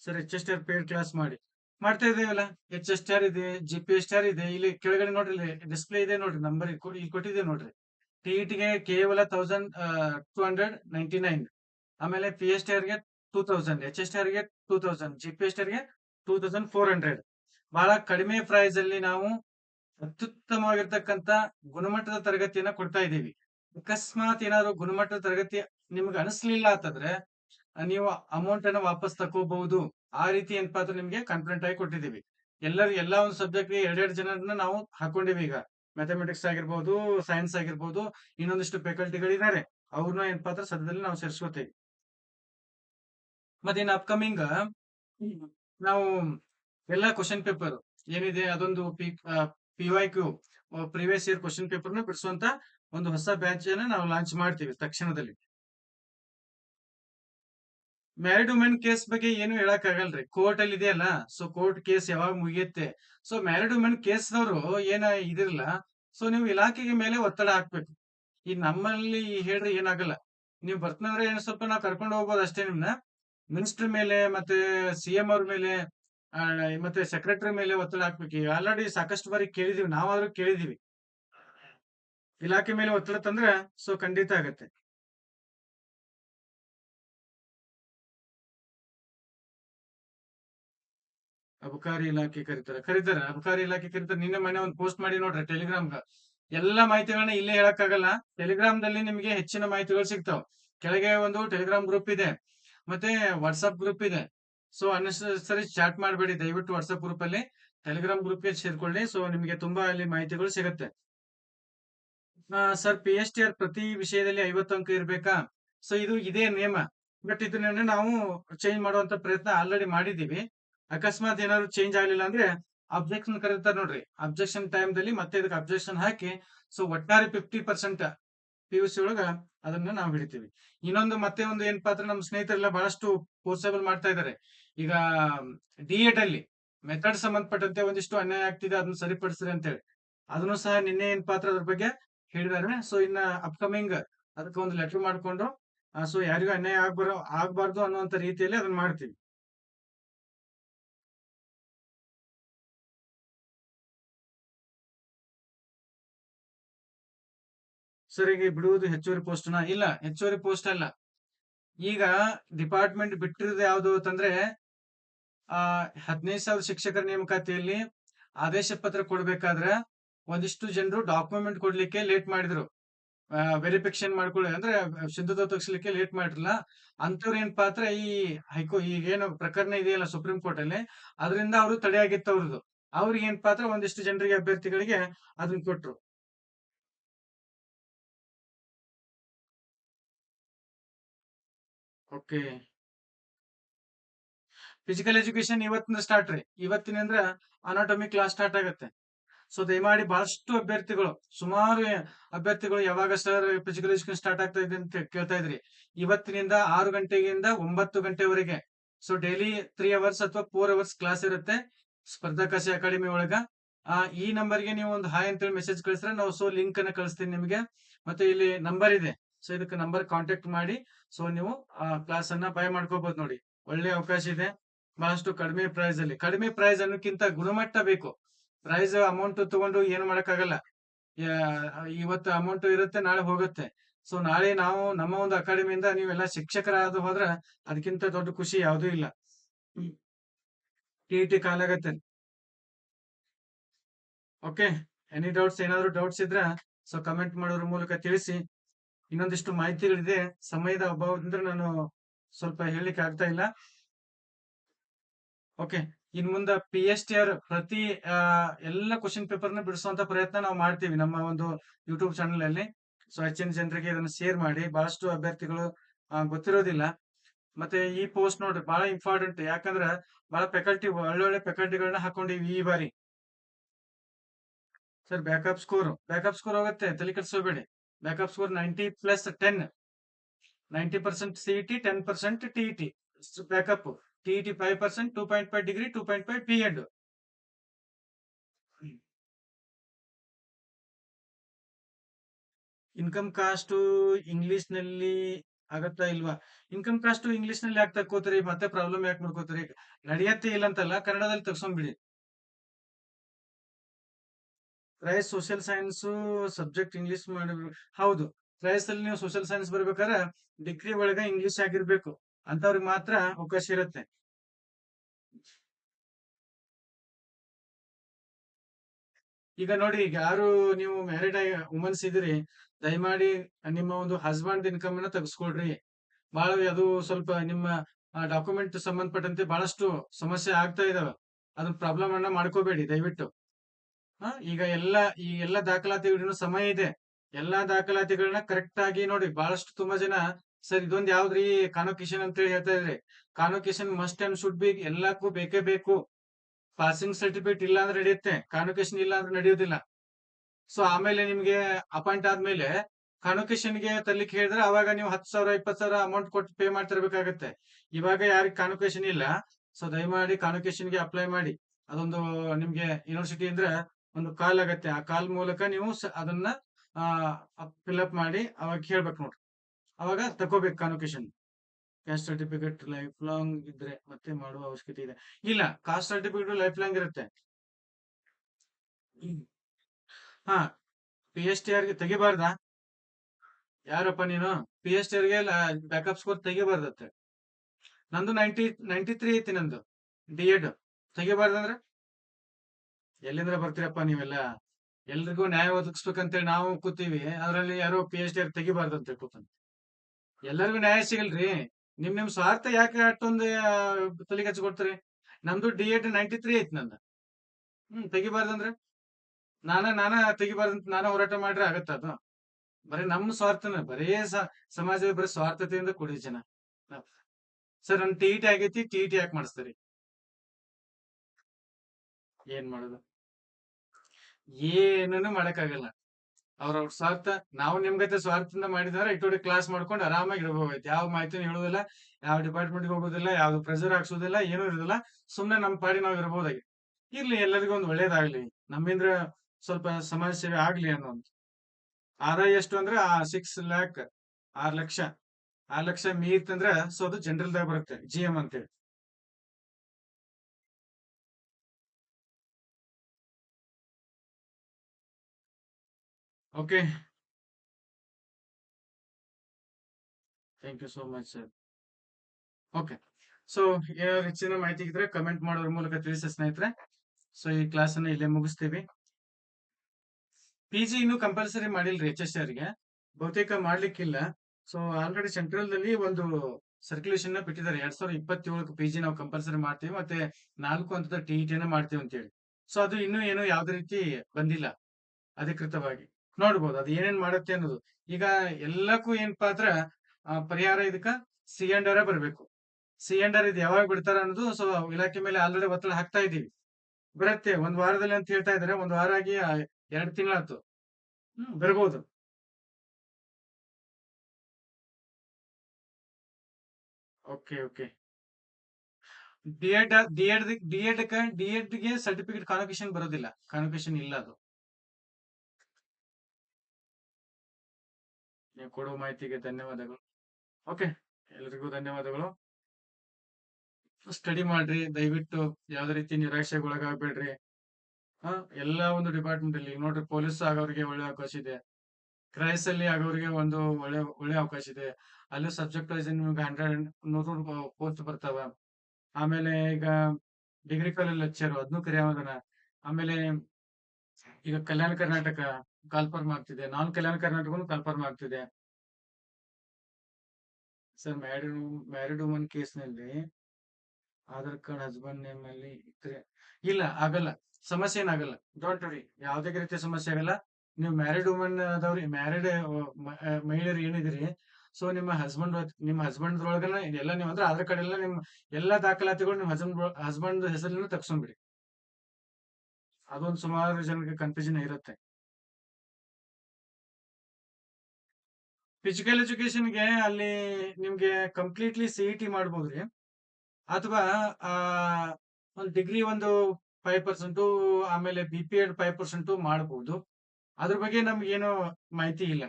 Sir, H S R paid class ಮಾಡಿ. ಮಾಡ್ತಾ ಇದೇವಲ್ಲ? ಎಚ್ ಎಸ್ ಆರ್ ಇದೆ, ಜಿ ಪಿ ಎಸ್ ಆರ್ ಇದೆ, ಇಲ್ಲಿ ಕೆಳಗಡೆ ನೋಡ್ರಿ ಡಿಸ್ಪ್ಲೇ ಇದೆ ನೋಡ್ರಿ ನಂಬರ್ ಇಲ್ಲಿ ಕೊಟ್ಟಿದೆ ನೋಡ್ರಿ. ಟಿಇಟಿಗೆ ಕೇವಲ thousand two hundred ninety nine ಆಮೇಲೆ ಪಿ ಎಸ್ ಟಿ ಗೆ ಟೂ ತೌಸಂಡ್ ಎಚ್ ಎಸ್ಗೆ two thousand G P two thousand four hundred ಬಹಳ ಕಡಿಮೆ ಪ್ರೈಸ್ ಅಲ್ಲಿ ನಾವು ಅತ್ಯುತ್ತಮವಾಗಿರ್ತಕ್ಕಂತ ಗುಣಮಟ್ಟದ ತರಗತಿಯನ್ನ ಕೊಡ್ತಾ ಇದ್ದೀವಿ. ಅಕಸ್ಮಾತ್ ಏನಾದ್ರು ಗುಣಮಟ್ಟದ ತರಗತಿ ನಿಮ್ಗೆ ಅನಿಸ್ಲಿಲ್ಲ ಅಂತಂದ್ರೆ, ನೀವು ಅಮೌಂಟ್ ಅನ್ನ ವಾಪಸ್ ತಕೋಬಹುದು ಆ ರೀತಿ ಏನಪ್ಪಾ ಅಂದ್ರೆ ನಿಮ್ಗೆ ಕಾನ್ಫಿಡೆಂಟ್ ಆಗಿ ಕೊಟ್ಟಿದ್ದೀವಿ. ಎಲ್ಲರೂ ಎಲ್ಲಾ ಒಂದು ಸಬ್ಜೆಕ್ಟ್ ಎರಡೆರಡು ಜನರನ್ನ ನಾವು ಹಾಕೊಂಡಿವಿ ಈಗ. ಮ್ಯಾಥಮೆಟಿಕ್ಸ್ ಆಗಿರ್ಬೋದು ಸೈನ್ಸ್ ಆಗಿರ್ಬೋದು, ಇನ್ನೊಂದಿಷ್ಟು ಫ್ಯಾಕಲ್ಟಿಗಳಿದ್ದಾರೆ ಅವ್ರನ್ನ ಏನಪ್ಪಾ ಅಂದ್ರೆ ಸದ್ಯದಲ್ಲಿ ನಾವು ಸೇರಿಸ್ಕೋತೇವೆ. ಮತ್ತೆ ಇನ್ ಅಪ್ಕಮಿಂಗ್ ನಾವು ಎಲ್ಲ ಕ್ವಶನ್ ಪೇಪರ್ ಏನಿದೆ ಅದೊಂದು P P Y Q previous year question ಪೇಪರ್ನ ಬಿಡಿಸುವಂತ ಒಂದು ಹೊಸ ಬ್ಯಾಚ್ ಅನ್ನ ನಾವು ಲಾಂಚ್ ಮಾಡ್ತೀವಿ ತಕ್ಷಣದಲ್ಲಿ. ಮ್ಯಾರಿಡ್ ವುಮೆನ್ ಕೇಸ್ ಬಗ್ಗೆ ಏನು ಹೇಳಕ್ ಆಗಲ್ರಿ? ಕೋರ್ಟ್ ಅಲ್ಲಿ ಇದೆಯಲ್ಲ ಸೊ ಕೋರ್ಟ್ ಕೇಸ್ ಯಾವಾಗ ಮುಗಿಯುತ್ತೆ? ಸೊ ಮ್ಯಾರಿಡ್ ವುಮೆನ್ ಕೇಸ್ನವರು ಏನ ಇದಿರಲ್ಲ ಸೊ ನೀವು ಇಲಾಖೆಗೆ ಮೇಲೆ ಒತ್ತಡ ಹಾಕ್ಬೇಕು. ಈ ನಮ್ಮಲ್ಲಿ ಹೇಳ್ರಿ ಏನಾಗಲ್ಲ. ನೀವು ಬರ್ತನಂದ್ರೆ ಏನು ಸ್ವಲ್ಪ ನಾವು ಕರ್ಕೊಂಡು ಹೋಗ್ಬೋದು ಅಷ್ಟೇ ನಿಮ್ನ. ಮಿನಿಸ್ಟರ್ ಮೇಲೆ ಮತ್ತೆ ಸಿ ಎಂ ಅವ್ರ ಮೇಲೆ ಮತ್ತೆ ಸೆಕ್ರೆಟರಿ ಮೇಲೆ ಒತ್ತಡ ಹಾಕ್ಬೇಕು. ಆಲ್ರೆಡಿ ಸಾಕಷ್ಟು ಬಾರಿ ಕೇಳಿದೀವಿ. ನಾವಾದ್ರೂ ಕೇಳಿದೀವಿ. ಇಲಾಖೆ ಮೇಲೆ ಒತ್ತಡ ತಂದ್ರೆ ಸೊ ಖಂಡಿತ ಆಗತ್ತೆ. ಅಬಕಾರಿ ಇಲಾಖೆ ಕರೀತಾರೆ. ಕರೀತಾರೆ. ಅಬಕಾರಿ ಇಲಾಖೆ ಕರೀತಾರೆ. ನಿನ್ನೆ ಮನೆ ಒಂದು ಪೋಸ್ಟ್ ಮಾಡಿ ನೋಡ್ರಿ ಟೆಲಿಗ್ರಾಮ್ಗ ಎಲ್ಲಾ ಮಾಹಿತಿಗಳನ್ನ ಇಲ್ಲೇ ಹೇಳಕ್ಕಾಗಲ್ಲ. ಟೆಲಿಗ್ರಾಮ್ದಲ್ಲಿ ನಿಮ್ಗೆ ಹೆಚ್ಚಿನ ಮಾಹಿತಿಗಳು ಸಿಗ್ತಾವ. ಕೆಳಗೆ ಒಂದು ಟೆಲಿಗ್ರಾಮ್ ಗ್ರೂಪ್ ಇದೆ. ಮತ್ತೆ ವಾಟ್ಸಪ್ ಗ್ರೂಪ್ ಇದೆ. ಸೊ ಅನ್ನೆಸರಿ ಚಾಟ್ ಮಾಡಬೇಡಿ. ದಯವಿಟ್ಟು ವಾಟ್ಸಪ್ ಗ್ರೂಪ್ ಅಲ್ಲಿ ಟೆಲಿಗ್ರಾಮ್ ಗ್ರೂಪ್ಗೆ ಸೇರ್ಕೊಳ್ಳಿ. ಸೊ ನಿಮಗೆ ತುಂಬಾ ಅಲ್ಲಿ ಮಾಹಿತಿಗಳು ಸಿಗುತ್ತೆ. Sir P H T R ಪ್ರತಿ ವಿಷಯದಲ್ಲಿ ಐವತ್ತು ಅಂಕ ಇರ್ಬೇಕಾ? ಸೊ ಇದು ಇದೇ ನಿಯಮ. ಬಟ್ ಇದನ್ನ ನಾವು ಚೇಂಜ್ ಮಾಡುವಂತ ಪ್ರಯತ್ನ ಆಲ್ರೆಡಿ ಮಾಡಿದೀವಿ ಅಕಸ್ಮಾತ್ ಏನಾದ್ರು ಚೇಂಜ್ ಆಗ್ಲಿಲ್ಲ ಅಂದ್ರೆ ಅಬ್ಜೆಕ್ಷನ್ ಕರೀತಾರೆ ನೋಡ್ರಿ. ಅಬ್ಜೆಕ್ಷನ್ ಟೈಮ್ ದಲ್ಲಿ ಮತ್ತೆ ಇದಕ್ಕೆ ಅಬ್ಜೆಕ್ಷನ್ ಹಾಕಿ ಸೊ ಒಟ್ಟಾರೆ fifty percent P U C ಒಳಗ ಅದನ್ನ ನಾವು ಹಿಡಿತೀವಿ. ಇನ್ನೊಂದು ಮತ್ತೆ ಒಂದು ಏನಪ್ಪಾ ಅಂದ್ರೆ ನಮ್ಮ ಸ್ನೇಹಿತರೆಲ್ಲ ಬಹಳಷ್ಟು ಪೋರ್ಸಬಲ್ ಮಾಡ್ತಾ ಇದ್ದಾರೆ ಈಗ ಡಿ ಎಡ್ ಅಲ್ಲಿ ಮೆಥಡ್ ಸಂಬಂಧಪಟ್ಟಂತೆ ಒಂದಿಷ್ಟು ಅನ್ಯಾಯ ಆಗ್ತಿದೆ, ಅದನ್ನ ಸರಿಪಡಿಸ್ರಿ ಅಂತ ಹೇಳಿ. ಅದನ್ನು ಸಹ ನಿನ್ನೆ ಏನ್ ಪಾತ್ರ ಅದ್ರ ಬಗ್ಗೆ ಹೇಳಿದಾರೆ ಸೊ ಇನ್ನ ಅಪ್ಕಮಿಂಗ್ ಅದಕ್ಕೆ ಒಂದು ಲೆಟರ್ ಮಾಡ್ಕೊಂಡು ಸೊ ಯಾರಿಗೂ ಅನ್ಯಾಯ ಆಗ್ಬಾರ, ಆಗ್ಬಾರ್ದು ಅನ್ನುವಂತ ರೀತಿಯಲ್ಲಿ ಅದನ್ನ ಮಾಡ್ತೀವಿ. ಸರ್ ಈಗ ಬಿಡುವುದು ಹೆಚ್ಚುವರಿ ಪೋಸ್ಟ್ನ ಇಲ್ಲ, ಹೆಚ್ಚುವರಿ ಪೋಸ್ಟ್ ಅಲ್ಲ. ಈಗ ಡಿಪಾರ್ಟ್ಮೆಂಟ್ ಬಿಟ್ಟಿರೋದು ಯಾವುದು ಅಂತಂದ್ರೆ, ಆ, ಹದಿನೈದು ಸಾವಿರ ಶಿಕ್ಷಕರ ನೇಮಕಾತಿಯಲ್ಲಿ ಆದೇಶ ಪತ್ರ ಕೊಡ್ಬೇಕಾದ್ರೆ ಒಂದಿಷ್ಟು ಜನರು ಡಾಕ್ಯುಮೆಂಟ್ ಕೊಡ್ಲಿಕ್ಕೆ ಲೇಟ್ ಮಾಡಿದ್ರು. ವೆರಿಫಿಕೇಶನ್ ಮಾಡ್ಕೊಳ್ಳಿ ಅಂದ್ರೆ ಸಿದ್ಧತೆ ತಗ್ಸ್ಲಿಕ್ಕೆ ಲೇಟ್ ಮಾಡಿರಲ್ಲ ಅಂತವ್ರ ಏನ್ ಪಾತ್ರ ಈ ಹೈಕೋ ಈಗ ಏನು ಪ್ರಕರಣ ಇದೆಯಲ್ಲ ಸುಪ್ರೀಂ ಕೋರ್ಟ್ ಅಲ್ಲಿ, ಅದರಿಂದ ಅವರು ತಡೆಯಾಗಿತ್ತು ಅವ್ರದ್ದು. ಅವ್ರಿಗೆ ಏನ್ ಪಾತ್ರ? ಒಂದಿಷ್ಟು ಜನರಿಗೆ ಅಭ್ಯರ್ಥಿಗಳಿಗೆ ಅದನ್ನ ಕೊಟ್ರು. ಓಕೆ. ಫಿಸಿಕಲ್ ಎಜುಕೇಶನ್ ಇವತ್ತಿನ ಸ್ಟಾರ್ಟ್ ರೀ. ಇವತ್ತಿನಿಂದ ಅನಾಟಮಿ ಕ್ಲಾಸ್ ಸ್ಟಾರ್ಟ್ ಆಗತ್ತೆ. ಸೊ ದಯಮಾಡಿ ಬಹಳಷ್ಟು ಅಭ್ಯರ್ಥಿಗಳು, ಸುಮಾರು ಅಭ್ಯರ್ಥಿಗಳು ಯಾವಾಗ ಸರ್ ಫಿಸಿಕಲ್ ಎಜುಕೇಶನ್ ಸ್ಟಾರ್ಟ್ ಆಗ್ತಾ ಇದೆ ಅಂತ ಕೇಳ್ತಾ ಇದ್ರಿ. ಇವತ್ತಿನಿಂದ ಆರು ಗಂಟೆಗಿಂದ ಒಂಬತ್ತು ಗಂಟೆವರೆಗೆ. ಸೊ ಡೈಲಿ ತ್ರೀ ಅವರ್ಸ್ ಅಥವಾ ಫೋರ್ ಅವರ್ಸ್ ಕ್ಲಾಸ್ ಇರುತ್ತೆ. ಸ್ಪರ್ಧಾಕಾಶಿ ಅಕಾಡೆಮಿ ಒಳಗ. ಆ, ಈ ನಂಬರ್ಗೆ ನೀವು ಒಂದು ಹಾಯ್ ಅಂತೇಳಿ ಮೆಸೇಜ್ ಕಳಿಸ್ರೆ ನಾವು ಸೊ ಲಿಂಕ್ ಅನ್ನ ಕಳಿಸ್ತೀನಿ ನಿಮಗೆ. ಮತ್ತೆ ಇಲ್ಲಿ ನಂಬರ್ ಇದೆ. ಸೊ ಇದಕ್ಕೆ ನಂಬರ್ ಕಾಂಟ್ಯಾಕ್ಟ್ ಮಾಡಿ. ಸೊ ನೀವು ಕ್ಲಾಸ್ ಅನ್ನ ಬೈ ಮಾಡ್ಕೋಬಹುದು ನೋಡಿ. ಒಳ್ಳೆ ಅವಕಾಶ ಇದೆ. ಬಹಳಷ್ಟು ಕಡಿಮೆ ಪ್ರೈಸ್ ಅಲ್ಲಿ. ಕಡಿಮೆ ಪ್ರೈಸ್ ಅನ್ನೋಕ್ಕಿಂತ ಗುಣಮಟ್ಟ ಬೇಕು. ಪ್ರೈಸ್ ಅಮೌಂಟ್ ತಗೊಂಡು ಏನು ಮಾಡಕ್ಕಾಗಲ್ಲ. ಇವತ್ತು ಅಮೌಂಟ್ ಇರುತ್ತೆ, ನಾಳೆ ಹೋಗುತ್ತೆ. ಸೊ ನಾಳೆ ನಾವು ನಮ್ಮ ಒಂದು ಅಕಾಡೆಮಿಯಿಂದ ನೀವೆಲ್ಲ ಶಿಕ್ಷಕರಾದ ಹೋದ್ರ ಅದಕ್ಕಿಂತ ದೊಡ್ಡ ಖುಷಿ ಯಾವುದೂ ಇಲ್ಲ. ಟಿ ಟಿ ಕಾಲಾಗತ್ತೆ. ಓಕೆ ಎನಿ ಡೌಟ್ಸ್ ಏನಾದ್ರು ಡೌಟ್ಸ್ ಇದ್ರ ಸೊ ಕಮೆಂಟ್ ಮಾಡೋದ್ರ ಮೂಲಕ ತಿಳಿಸಿ. ಇನ್ನೊಂದಿಷ್ಟು ಮಾಹಿತಿಗಳಿದೆ. ಸಮಯದ ಅಭಾವದಿಂದ ನಾನು ಸ್ವಲ್ಪ ಹೇಳಲಿಕ್ಕೆ ಆಗ್ತಾ ಇಲ್ಲ. ಓಕೆ, ಇನ್ ಮುಂದ ಪಿ ಎಸ್ ಟಿ ಆರ್ ಪ್ರತಿ ಎಲ್ಲ ಕ್ವಶನ್ ಪೇಪರ್ನ ಬಿಡಿಸುವಂತ ಪ್ರಯತ್ನ ನಾವು ಮಾಡ್ತೀವಿ ನಮ್ಮ ಒಂದು ಯೂಟ್ಯೂಬ್ ಚಾನಲ್ ಅಲ್ಲಿ. ಸೊ ಹೆಚ್ಚಿನ ಜನರಿಗೆ ಇದನ್ನ ಶೇರ್ ಮಾಡಿ. ಬಹಳಷ್ಟು ಅಭ್ಯರ್ಥಿಗಳು ಗೊತ್ತಿರೋದಿಲ್ಲ. ಮತ್ತೆ ಈ ಪೋಸ್ಟ್ ನೋಡ್ರಿ, ಬಹಳ ಇಂಪಾರ್ಟೆಂಟ್ ಯಾಕಂದ್ರ ಬಹಳ ಫೆಕಲ್ಟಿ ಒಳ್ಳೊಳ್ಳೆ ಫೆಕಲ್ಟಿಗಳನ್ನ ಹಾಕೊಂಡಿವಿ ಈ ಬಾರಿ. Sir backup score backup score ಹೋಗುತ್ತೆ. ತಲೆ ಕೆಡಿಸ್ಕೋಬೇಡಿ. Backup score ninety plus ten ninety percent CET ten percent TET backup TET five percent two point five degree two point five P Ed income caste ಇಂಗ್ಲಿಷ್ನಲ್ಲಿ ಆಗತ್ತಾ ಇಲ್ವಾ? Income caste ಇಂಗ್ಲಿಷ್ನಲ್ಲಿ ಯಾಕೆ ತಕ್ಕೋತೀರಿ? ಮತ್ತೆ problem ಯಾಕೆ ಮಾಡ್ಕೋತೀರಿ ನಡೆಯತ್ತೆ ಇಲ್ಲ ಅಂತಲ್ಲ, ಕನ್ನಡದಲ್ಲಿ ತಗ್ಸೊಂಬಿಡಿ ಪ್ರೈಸ್ ಸೋಷಿಯಲ್ ಸೈನ್ಸ್, ಸಬ್ಜೆಕ್ಟ್ ಇಂಗ್ಲಿಷ್ ಮಾಡಿರ್ಬೇಕು ಹೌದು ಪ್ರೈಸ್ ಅಲ್ಲಿ ನೀವು ಸೋಷಿಯಲ್ ಸೈನ್ಸ್ ಬರ್ಬೇಕಾದ್ರೆ ಡಿಗ್ರಿ ಒಳಗ ಇಂಗ್ಲಿಷ್ ಆಗಿರ್ಬೇಕು. ಅಂತವ್ರಿಗೆ ಮಾತ್ರ ಅವಕಾಶ ಇರುತ್ತೆ. ಈಗ ನೋಡಿ, ಈಗ ಯಾರು ನೀವು ಮ್ಯಾರಿಡ್ ಆಗಿ ವುಮನ್ಸ್ ಇದ್ರಿ ದಯಮಾಡಿ ನಿಮ್ಮ ಒಂದು ಹಸ್ಬೆಂಡ್ ಇನ್ಕಮ್ ಅನ್ನ ತೆಗೆಸ್ಕೊಳ್ರಿ. ಬಹಳ ಅದು ಸ್ವಲ್ಪ ನಿಮ್ಮ ಡಾಕ್ಯುಮೆಂಟ್ ಸಂಬಂಧಪಟ್ಟಂತೆ ಬಹಳಷ್ಟು ಸಮಸ್ಯೆ ಆಗ್ತಾ ಇದಾವೆ. ಅದನ್ನ ಪ್ರಾಬ್ಲಮ್ ಅನ್ನ ಮಾಡ್ಕೋಬೇಡಿ, ದಯವಿಟ್ಟು. ಹಾ? ಈಗ ಎಲ್ಲ, ಈ ಎಲ್ಲ ದಾಖಲಾತಿಗಳಿಗೂ ಸಮಯ ಇದೆ. ಎಲ್ಲಾ ದಾಖಲಾತಿಗಳನ್ನ ಕರೆಕ್ಟ್ ಆಗಿ ನೋಡಿ, ಬಹಳಷ್ಟು ತುಂಬಾ ಜನ, ಸರ್ ಇದೊಂದ್ ಯಾವ್ದ್ರಿ ಕಾನೋಕೇಶನ್ ಅಂತ ಹೇಳಿ ಹೇಳ್ತಾ ಇದ್ರಿ. Convocation must and should be ಎಲ್ಲಕ್ಕೂ ಬೇಕೇ ಬೇಕು. ಪಾಸಿಂಗ್ ಸರ್ಟಿಫಿಕೇಟ್ ಇಲ್ಲ ಅಂದ್ರೆ ನಡೆಯುತ್ತೆ. ಕಾನೋಕೇಶನ್ ಇಲ್ಲ ಅಂದ್ರೆ ನಡೆಯೋದಿಲ್ಲ. ಸೊ ಆಮೇಲೆ ನಿಮ್ಗೆ ಅಪಾಯಿಂಟ್ ಆದ್ಮೇಲೆ ಕಾನ್ವೊಕೇಶನ್ಗೆ ತರ್ಲಿಕ್ಕೆ ಹೇಳಿದ್ರೆ ಅವಾಗ ನೀವು ಹತ್ತು ಸಾವಿರ, ಇಪ್ಪತ್ತು ಸಾವಿರ ಅಮೌಂಟ್ ಕೊಟ್ಟು ಪೇ ಮಾಡ್ತಿರ್ಬೇಕಾಗತ್ತೆ. ಇವಾಗ ಯಾರಿಗೆ ಕಾನೋಕೇಶನ್ ಇಲ್ಲ ಸೊ ದಯಮಾಡಿ ಕಾನ್ವೊಕೇಶನ್ಗೆ ಅಪ್ಲೈ ಮಾಡಿ. ಅದೊಂದು ನಿಮ್ಗೆ ಯೂನಿವರ್ಸಿಟಿ ಅಂದ್ರೆ ಒಂದು ಕಾಲ್ ಆಗತ್ತೆ ಆ ಕಾಲ್ ಮೂಲಕ ನೀವು ಅದನ್ನ ಫಿಲ್ಅಪ್ ಮಾಡಿ ಅವಾಗ ಹೇಳ್ಬೇಕು ನೋಡ್ರಿ. ಅವಾಗ ತಗೋಬೇಕು convocation caste certificate life long ಇದ್ರೆ ಮತ್ತೆ ಮಾಡುವ ಅವಶ್ಯಕತೆ ಇದೆ. ಇಲ್ಲ ಕಾಸ್ಟ್ ಸರ್ಟಿಫಿಕೇಟ್ ಲೈಫ್ ಲಾಂಗ್ ಇರುತ್ತೆ. ಹಾ ಪಿ ಎಸ್ ಟಿ ಆರ್ಗೆ ತೆಗಿಬಾರ್ದ? ಯಾರಪ್ಪ ನೀನು? ಪಿ ಎಸ್ ಟಿ ಆರ್ಗೆ ಬ್ಯಾಕಪ್ ಸ್ಕೋರ್ ತೆಗಿಬಾರ್ದತ್ತೆ. ನಂದು ನೈಂಟಿ ನೈಂಟಿ ತ್ರೀ ಐತಿ ನಂದು. ಡಿ ಎಡ್ ತೆಗಿಬಾರ್ದಂದ್ರೆ? ಎಲ್ಲಿಂದ ಬರ್ತೀರಪ್ಪ ನೀವೆಲ್ಲ? ಎಲ್ರಿಗೂ ನ್ಯಾಯ ಒದಗಿಸ್ಬೇಕಂತೇಳಿ ನಾವು ಕೂತೀವಿ. ಅದ್ರಲ್ಲಿ ಯಾರೋ ಪಿ ಎಚ್ ಡಿ ತೆಗಿಬಾರ್ದು ಅಂತ ಕೂತಾನೆ ಎಲ್ಲರಿಗೂ ನ್ಯಾಯ ಸಿಗಲ್ರಿ. ನಿಮ್ ನಿಮ್ ಸ್ವಾರ್ಥ ಯಾಕೆ ಅಷ್ಟೊಂದು ತಲೆಗೆ ಹಚ್ಕೊಡ್ತೀರಿ ನಮ್ದು ಡಿ ಎಡ್ ನೈಂಟಿ ತ್ರೀ ಐತಿ ನಂದು. ಹ್ಮ್ ತೆಗಿಬಾರ್ದಂದ್ರೆ ನಾನ ನಾನ ತೆಗಿಬಾರ್ದಂತ ನಾನ ಹೋರಾಟ ಮಾಡ್ರೆ ಆಗತ್ತ ಅದು. ಬರೀ ನಮ್ಮ ಸ್ವಾರ್ಥನ, ಬರೀ ಸಮಾಜ ಬರೀ ಸ್ವಾರ್ಥತೆಯಿಂದ ಕೂಡಿ ಜನ. ಸರ್, ನನ್ ಟಿ ಟಿ ಆಗೈತಿ ಟಿ ಟಿ ಯಾಕೆ ಮಾಡಿಸ್ತೀರಿ? ಏನ್ ಮಾಡೋದು? ಏನನ್ನು ಮಾಡಕ್ಕಾಗಲ್ಲ. ಅವ್ರವ್ರ ಸ್ವಾರ್ಥ, ನಾವು ನಿಮ್ಗತೆ ಸ್ವಾರ್ಥದಿಂದ ಮಾಡಿದ್ರೆ ಇಟ್ಟೋಡಿ ಕ್ಲಾಸ್ ಮಾಡ್ಕೊಂಡು ಆರಾಮಾಗಿ ಇಡಬಹುದು ಯಾವ ಮಾಹಿತಿನೂ ಹೇಳೋದಿಲ್ಲ, ಯಾವ ಡಿಪಾರ್ಟ್ಮೆಂಟ್ಗೆ ಹೋಗೋದಿಲ್ಲ, ಯಾವ್ದು ಪ್ರೆಸರ್ ಹಾಕ್ಸೋದಿಲ್ಲ, ಏನೂ ಇರೋದಿಲ್ಲ. ಸುಮ್ನೆ ನಮ್ ಪಾಡಿ ನಾವು ಇರಬಹುದಾಗಿ ಇರ್ಲಿ, ಎಲ್ಲರಿಗೂ ಒಂದು ಒಳ್ಳೇದಾಗ್ಲಿ. ನಮ್ಮಿಂದ್ರ ಸ್ವಲ್ಪ ಸಮಾಜ ಸೇವೆ ಆಗ್ಲಿ ಅನ್ನೋದು. ಆದಾಯ ಎಷ್ಟು ಅಂದ್ರೆ ಆ ಸಿಕ್ಸ್ ಲ್ಯಾಕ್ ಆರ್ ಲಕ್ಷ. ಆರ್ ಲಕ್ಷ ಮೀರ್ತಂದ್ರೆ ಸೊ ಅದು ಜನರಲ್ ದಾಗ ಬರುತ್ತೆ. ಜಿ ಎಂ ಅಂತೇಳಿ. Okay thank you so much sir okay so ಏನಾದ್ರು ಹೆಚ್ಚಿನ ಮಾಹಿತಿ ಇದ್ರೆ ಕಮೆಂಟ್ ಮಾಡೋದ್ರ ಮೂಲಕ ತಿಳಿಸಿ ಸ್ನೇಹಿತರೆ. ಸೊ ಈ ಕ್ಲಾಸ್ ಅನ್ನ ಇಲ್ಲೇ ಮುಗಿಸ್ತೀವಿ. ಪಿ ಜಿ ಇನ್ನೂ ಕಂಪಲ್ಸರಿ ಮಾಡಿಲ್ರಿ ಎಚ್ ಎಸ್ ಆರ್ಗೆ ಬಹುತೇಕ ಮಾಡ್ಲಿಕ್ಕಿಲ್ಲ. ಸೊ ಆಲ್ರೆಡಿ ಸೆಂಟ್ರಲ್ ದಲ್ಲಿ ಒಂದು ಸರ್ಕ್ಯುಲೇಷನ್ ಬಿಟ್ಟಿದ್ದಾರೆ. ಎರಡ್ ಸಾವಿರದ ಇಪ್ಪತ್ತೇಳಕ್ಕೆ ಪಿ ಜಿ ನಾವು ಕಂಪಲ್ಸರಿ ಮಾಡ್ತೀವಿ ಮತ್ತೆ ನಾಲ್ಕು ಹಂತದ ಟಿ ಇ ನ ಮಾಡ್ತೀವಿ ಅಂತೇಳಿ. ಸೊ ಅದು ಇನ್ನೂ ಏನು ಯಾವ್ದೇ ರೀತಿ ಬಂದಿಲ್ಲ. ಅಧಿಕೃತವಾಗಿ. ನೋಡ್ಬೋದು. ಅದು ಏನೇನ್ ಮಾಡುತ್ತೆ ಅನ್ನೋದು. ಈಗ ಎಲ್ಲಕ್ಕೂ ಏನಪ್ಪಾ ಅಂದ್ರ ಪರಿಹಾರ ಇದಕ್ಕ ಸಿ ಬರಬೇಕು. ಆರ್ ಇದು ಯಾವಾಗ ಬಿಡ್ತಾರ ಅನ್ನೋದು, ಸೊ, ಇಲಾಖೆ ಮೇಲೆ ಆಲ್ರೆಡಿ ಒತ್ತಡ ಹಾಕ್ತಾ ಇದೀವಿ ಬರುತ್ತೆ. ಒಂದ್ ವಾರದಲ್ಲಿ ಅಂತ ಹೇಳ್ತಾ ಇದಾರೆ. ಒಂದ್ ವಾರ ಆಗಿ ಎರಡ್ ತಿಂಗಳಾಯ್ತು. ಬರ್ಬೋದು. Okay okay. D Ed D Ed D Ed ಡಿಎಡ್ಗೆ certificate convocation ಬರೋದಿಲ್ಲ. ಕಾನ್ವೊಕೇಶನ್ ಇಲ್ಲ ಅದು. ನೀವು ಕೊಡುವ ಮಾಹಿತಿಗೆ ಧನ್ಯವಾದಗಳು. ಓಕೆ ಎಲ್ರಿಗೂ ಧನ್ಯವಾದಗಳು. ಸ್ಟಡಿ ಮಾಡ್ರಿ, ದಯವಿಟ್ಟು ಯಾವ್ದೇ ರೀತಿ ನಿರಾಶೆಗೆ ಒಳಗಾಗ್ಬೇಡ್ರಿ ಹಾ, ಎಲ್ಲಾ ಒಂದು ಡಿಪಾರ್ಟ್ಮೆಂಟ್ ಅಲ್ಲಿ ನೋಡ್ರಿ ಪೊಲೀಸ್ ಆಗೋರಿಗೆ ಒಳ್ಳೆ ಅವಕಾಶ ಇದೆ. ಕ್ರೈಸ್ ಅಲ್ಲಿ ಆಗೋರಿಗೆ ಒಂದು ಒಳ್ಳೆ ಒಳ್ಳೆ ಅವಕಾಶ ಇದೆ. ಅಲ್ಲಿ ಸಬ್ಜೆಕ್ಟ್ ವೈಸ್ ನಿಮ್ಗೆ ಹಂಡ್ರೆಡ್ ನೂರು ಪೋಸ್ಟ್ ಬರ್ತಾವ. ಆಮೇಲೆ ಈಗ ಡಿಗ್ರಿ ಕಾಲೇಜ್ ಲೆಕ್ಚರ್ ಅದನ್ನು ಕರೆಯೋದನ್ನ ಆಮೇಲೆ ಈಗ ಕಲ್ಯಾಣ ಕರ್ನಾಟಕ. ಕಾಲ್ಫರ್ಮ್ ಆಗ್ತಿದೆ. ನಾನ್ ಕಲ್ಯಾಣ ಕರ್ನಾಟಕನು ಕನ್ಫರ್ಮ್ ಆಗ್ತಿದೆ. ಸರ್, ಮ್ಯಾರಿಡ್ ಮ್ಯಾರಿಡ್ ವುಮನ್ ಕೇಸ್ನಲ್ಲಿ ಆಧಾರ್ ಕಾರ್ಡ್, ಹಸ್ಬೆಂಡ್ ನೇಮ್ ಅಲ್ಲಿ ಇದ್ರೆ ಇಲ್ಲ, ಆಗಲ್ಲ. ಸಮಸ್ಯೆ ಏನಾಗಲ್ಲ ಡೋಂಟ್ ವರಿ. ಯಾವುದೇ ರೀತಿಯ ಸಮಸ್ಯೆ ಆಗಲ್ಲ. ನೀವು ಮ್ಯಾರಿಡ್ ವುಮನ್ ಅದವ್ರಿ ಮ್ಯಾರಿಡ್ ಮಹಿಳೆಯರು ಏನಿದ್ರಿ ಸೊ ನಿಮ್ಮ ಹಸ್ಬೆಂಡ್ ನಿಮ್ಮ ಹಸ್ಬೆಂಡ್ ಒಳಗನ ಎಲ್ಲ ನೀವು ಅಂದ್ರೆ ಆಧಾರ್ ಕಾರ್ಡ್ ಎಲ್ಲ ನಿಮ್ಮ ಎಲ್ಲಾ ದಾಖಲಾತಿಗಳು ನಿಮ್ಮ ಹಸ್ಬೆಂಡ್ ಹಸ್ಬೆಂಡ್ ಹೆಸರಿನ ತಗ್ಸ್ಕೊಂಡ್ಬಿಡಿ. ಅದೊಂದು ಸುಮಾರು ಜನಕ್ಕೆ ಕನ್ಫ್ಯೂಷನ್ ಇರುತ್ತೆ. ಫಿಸಿಕಲ್ ಎಜುಕೇಶನ್ಗೆ ಅಲ್ಲಿ ನಿಮ್ಗೆ ಕಂಪ್ಲೀಟ್ಲಿ ಸಿಇಟಿ ಮಾಡ್ಬೋದ್ರಿ. ಅಥವಾ ಒಂದು ಡಿಗ್ರಿ ಒಂದು ಫೈವ್ ಪರ್ಸೆಂಟು ಆಮೇಲೆ B P Ed five percent ಮಾಡಬಹುದು ಅದ್ರ ಬಗ್ಗೆ ನಮ್ಗೇನು ಮಾಹಿತಿ ಇಲ್ಲ.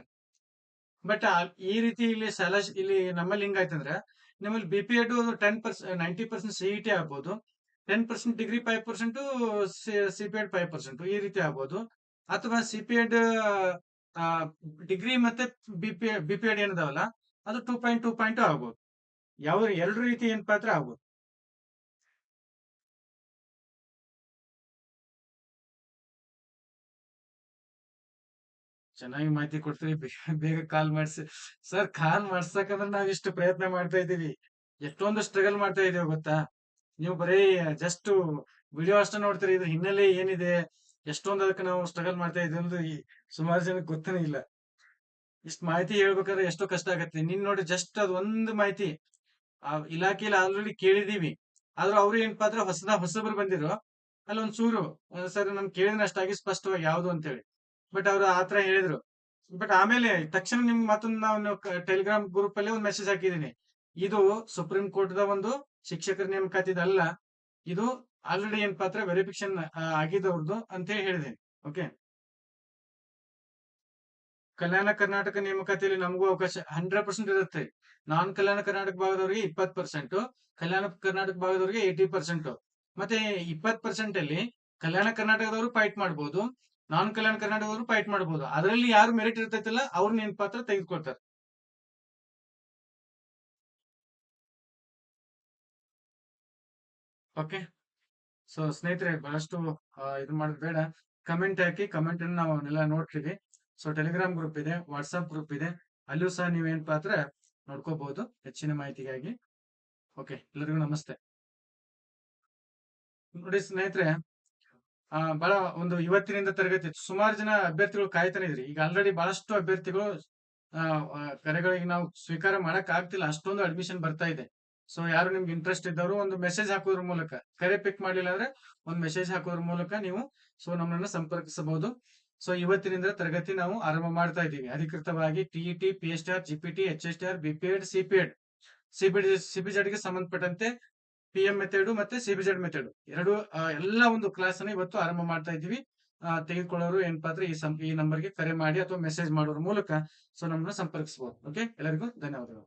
ಬಟ್ ಈ ರೀತಿ ಇಲ್ಲಿ ಸಲ ಇಲ್ಲಿ ನಮ್ಮಲ್ಲಿ ಹಿಂಗಾಯ್ತಂದ್ರೆ ನಿಮ್ಮಲ್ಲಿ B P Ed ten percent ninety percent C E T ಆಗ್ಬೋದು. Ten percent degree five percent C P Ed five percent ಈ ರೀತಿ ಆಗ್ಬೋದು. ಅಥವಾ ಸಿ ಪಿ ಎಡ್ ಡಿಗ್ರಿ ಮತ್ತೆ ಬಿ ಪಿ ಬಿ ಪಿ ಅದು ಟೂ ಪಾಯಿಂಟ್ ಟೂ ಪಾಯಿಂಟ್ ಆಗ್ಬೋದು. ಯಾವ, ಎರಡು ರೀತಿ ಏನ್ ಪಾತ್ರ ಆಗ್ಬೋದು? ಚೆನ್ನಾಗಿ ಮಾಹಿತಿ ಕೊಡ್ತೀವಿ ಬೇಗ ಬೇಗ ಕಾಲ್ ಮಾಡಿಸಿ. ಸರ್ ಕಾಲ್ ಮಾಡ್ಸಕಂದ್ರೆ ನಾವ್ ಇಷ್ಟು ಪ್ರಯತ್ನ ಮಾಡ್ತಾ ಇದೀವಿ ಎಷ್ಟೊಂದು ಸ್ಟ್ರಗಲ್ ಮಾಡ್ತಾ ಇದೀವಿ ಗೊತ್ತಾ? ನೀವು ಬರೀ ಜಸ್ಟ್ ವಿಡಿಯೋ ಅಷ್ಟೇ ನೋಡ್ತೀರಿ. ಇದ್ರ ಹಿನ್ನೆಲೆ ಏನಿದೆ? ಎಷ್ಟೊಂದು ಅದಕ್ಕೆ ನಾವು ಸ್ಟ್ರಗಲ್ ಮಾಡ್ತಾ ಇದೀವಿ ಅಂದ್ರೆ ಈ ಸುಮಾರು ಜನಕ್ಕೆ ಗೊತ್ತೇ ಇಲ್ಲ. ಇಷ್ಟು ಮಾಹಿತಿ ಹೇಳ್ಬೇಕಾದ್ರೆ ಎಷ್ಟೋ ಕಷ್ಟ ಆಗತ್ತೆ. ನಿನ್ ನೋಡಿ ಜಸ್ಟ್ ಅದು ಒಂದು ಮಾಹಿತಿ, ಆ ಇಲಾಖೆಯಲ್ಲಿ ಆಲ್ರೆಡಿ ಕೇಳಿದೀವಿ. ಆದ್ರೂ ಅವ್ರು ಏನಪ್ಪಾ ಅಂದ್ರೆ ಹೊಸದ ಹೊಸಬ್ರು ಬಂದಿರೋ ಅಲ್ಲಿ ಒಂದ್ ಚೂರು ಸರ್ ನನ್ ಕೇಳಿದ್ರೆ ಅಷ್ಟಾಗಿ ಸ್ಪಷ್ಟವಾಗಿ ಯಾವ್ದು ಅಂತೇಳಿ. ಬಟ್ ಅವ್ರು ಆತರ ಹೇಳಿದ್ರು. ಬಟ್ ಆಮೇಲೆ ತಕ್ಷಣ ನಿಮ್ಗೆ ಮತ್ತೊಂದು ನಾವು ಟೆಲಿಗ್ರಾಮ್ ಗ್ರೂಪ್ ಅಲ್ಲಿ ಒಂದು ಮೆಸೇಜ್ ಹಾಕಿದೀನಿ ಇದು ಸುಪ್ರೀಂ ಕೋರ್ಟ್ ದ ಒಂದು ಶಿಕ್ಷಕರ ನೇಮಕಾತಿದಲ್ಲ ಇದು ಆಲ್ರೆಡಿ ಏನ್ ಪಾತ್ರ? ವೆರಿಫಿಕೇಶನ್ ಆಗಿದವ್ರದ್ದು ಅಂತ ಹೇಳಿದೆ ಓಕೆ ಕಲ್ಯಾಣ ಕರ್ನಾಟಕ ನೇಮಕಾತಿಯಲ್ಲಿ ನಮಗೂ ಅವಕಾಶ ಹಂಡ್ರೆಡ್ ಪರ್ಸೆಂಟ್ ಇರುತ್ತೆ. ನಾನ್ ಕಲ್ಯಾಣ ಕರ್ನಾಟಕ ಭಾಗದವರಿಗೆ ಇಪ್ಪತ್ ಪರ್ಸೆಂಟ್ ಕಲ್ಯಾಣ ಕರ್ನಾಟಕ ಭಾಗದವರಿಗೆ ಏಯ್ಟಿ ಪರ್ಸೆಂಟ್ ಮತ್ತೆ ಇಪ್ಪತ್ ಪರ್ಸೆಂಟ್ ಅಲ್ಲಿ ಕಲ್ಯಾಣ ಕರ್ನಾಟಕದವರು ಫೈಟ್ ಮಾಡಬಹುದು ನಾನ್ ಕಲ್ಯಾಣ ಕರ್ನಾಟಕದವರು ಫೈಟ್ ಮಾಡಬಹುದು ಅದರಲ್ಲಿ ಯಾರು ಮೆರಿಟ್ ಇರ್ತೈತಿಲ್ಲ ಅವ್ರ ಏನ್ ಪಾತ್ರ? ತೆಗೆದುಕೊಳ್ತಾರೆ. ಓಕೆ ಸೊ ಸ್ನೇಹಿತರೆ, ಬಹಳಷ್ಟು ಇದು ಮಾಡೋದು ಬೇಡ. ಕಮೆಂಟ್ ಹಾಕಿ ಕಮೆಂಟ್ ಅನ್ನು ನಾವು ಅವನ್ನೆಲ್ಲ ನೋಡ್ತೀವಿ. ಸೊ ಟೆಲಿಗ್ರಾಮ್ ಗ್ರೂಪ್ ಇದೆ ವಾಟ್ಸ್ಆಪ್ ಗ್ರೂಪ್ ಇದೆ. ಅಲ್ಲೂ ಸಹ ನೀವೇನ್ ಪಾತ್ರ ನೋಡ್ಕೋಬಹುದು ಹೆಚ್ಚಿನ ಮಾಹಿತಿಗಾಗಿ. ಓಕೆ ಎಲ್ಲರಿಗೂ ನಮಸ್ತೆ. ನೋಡಿ ಸ್ನೇಹಿತರೆ, ಆ, ಬಹಳ ಒಂದು ಇವತ್ತಿನಿಂದ ತರಗತಿ ಸುಮಾರು ಜನ ಅಭ್ಯರ್ಥಿಗಳು ಕಾಯ್ತಾನೆ ಇದ್ರಿ. ಈಗ ಆಲ್ರೆಡಿ ಬಹಳಷ್ಟು ಅಭ್ಯರ್ಥಿಗಳು ಕರೆಗಳಿಗೆ ನಾವು ಸ್ವೀಕಾರ ಮಾಡಕ್ ಆಗ್ತಿಲ್ಲ ಅಷ್ಟೊಂದು ಅಡ್ಮಿಷನ್ ಬರ್ತಾ ಇದೆ. ಸೊ ಯಾರು ನಿಮ್ಗೆ ಇಂಟ್ರೆಸ್ಟ್ ಇದ್ದವರು ಒಂದು ಮೆಸೇಜ್ ಹಾಕೋದ್ರ ಮೂಲಕ, ಕರೆ ಪಿಕ್ ಮಾಡಲಿಲ್ಲ ಅಂದ್ರೆ ಒಂದು ಮೆಸೇಜ್ ಹಾಕೋದ್ರ ಮೂಲಕ ನೀವು ಸೊ ನಮ್ಮನ್ನ ಸಂಪರ್ಕಿಸಬಹುದು. ಸೊ ಇವತ್ತಿನಿಂದ ತರಗತಿ ನಾವು ಆರಂಭ ಮಾಡ್ತಾ ಇದ್ದೀವಿ. ಅಧಿಕೃತವಾಗಿ TET P T R GPT H S R BPEd CPEd CBD ಸಿಬಿಜೆಡ್ಗೆ ಸಂಬಂಧಪಟ್ಟಂತೆ ಪಿ ಎಂ ಮೆಥಡ್ ಮತ್ತೆ ಸಿಬಿಜೆಡ್ ಮೆಥಡ್ ಎರಡು ಎಲ್ಲ ಒಂದು ಕ್ಲಾಸ್ ಅನ್ನು ಇವತ್ತು ಆರಂಭ ಮಾಡ್ತಾ ಇದ್ದೀವಿ. ತೆಗೆದುಕೊಳ್ಳೋರು ಏನಪ್ಪಾ ಅಂದ್ರೆ ಈ ಈ ನಂಬರ್ಗೆ ಕರೆ ಮಾಡಿ ಅಥವಾ ಮೆಸೇಜ್ ಮಾಡೋದ್ರ ಮೂಲಕ ಸೊ ನಮ್ಮನ್ನ ಸಂಪರ್ಕಿಸಬಹುದು. ಓಕೆ ಎಲ್ಲರಿಗೂ ಧನ್ಯವಾದಗಳು.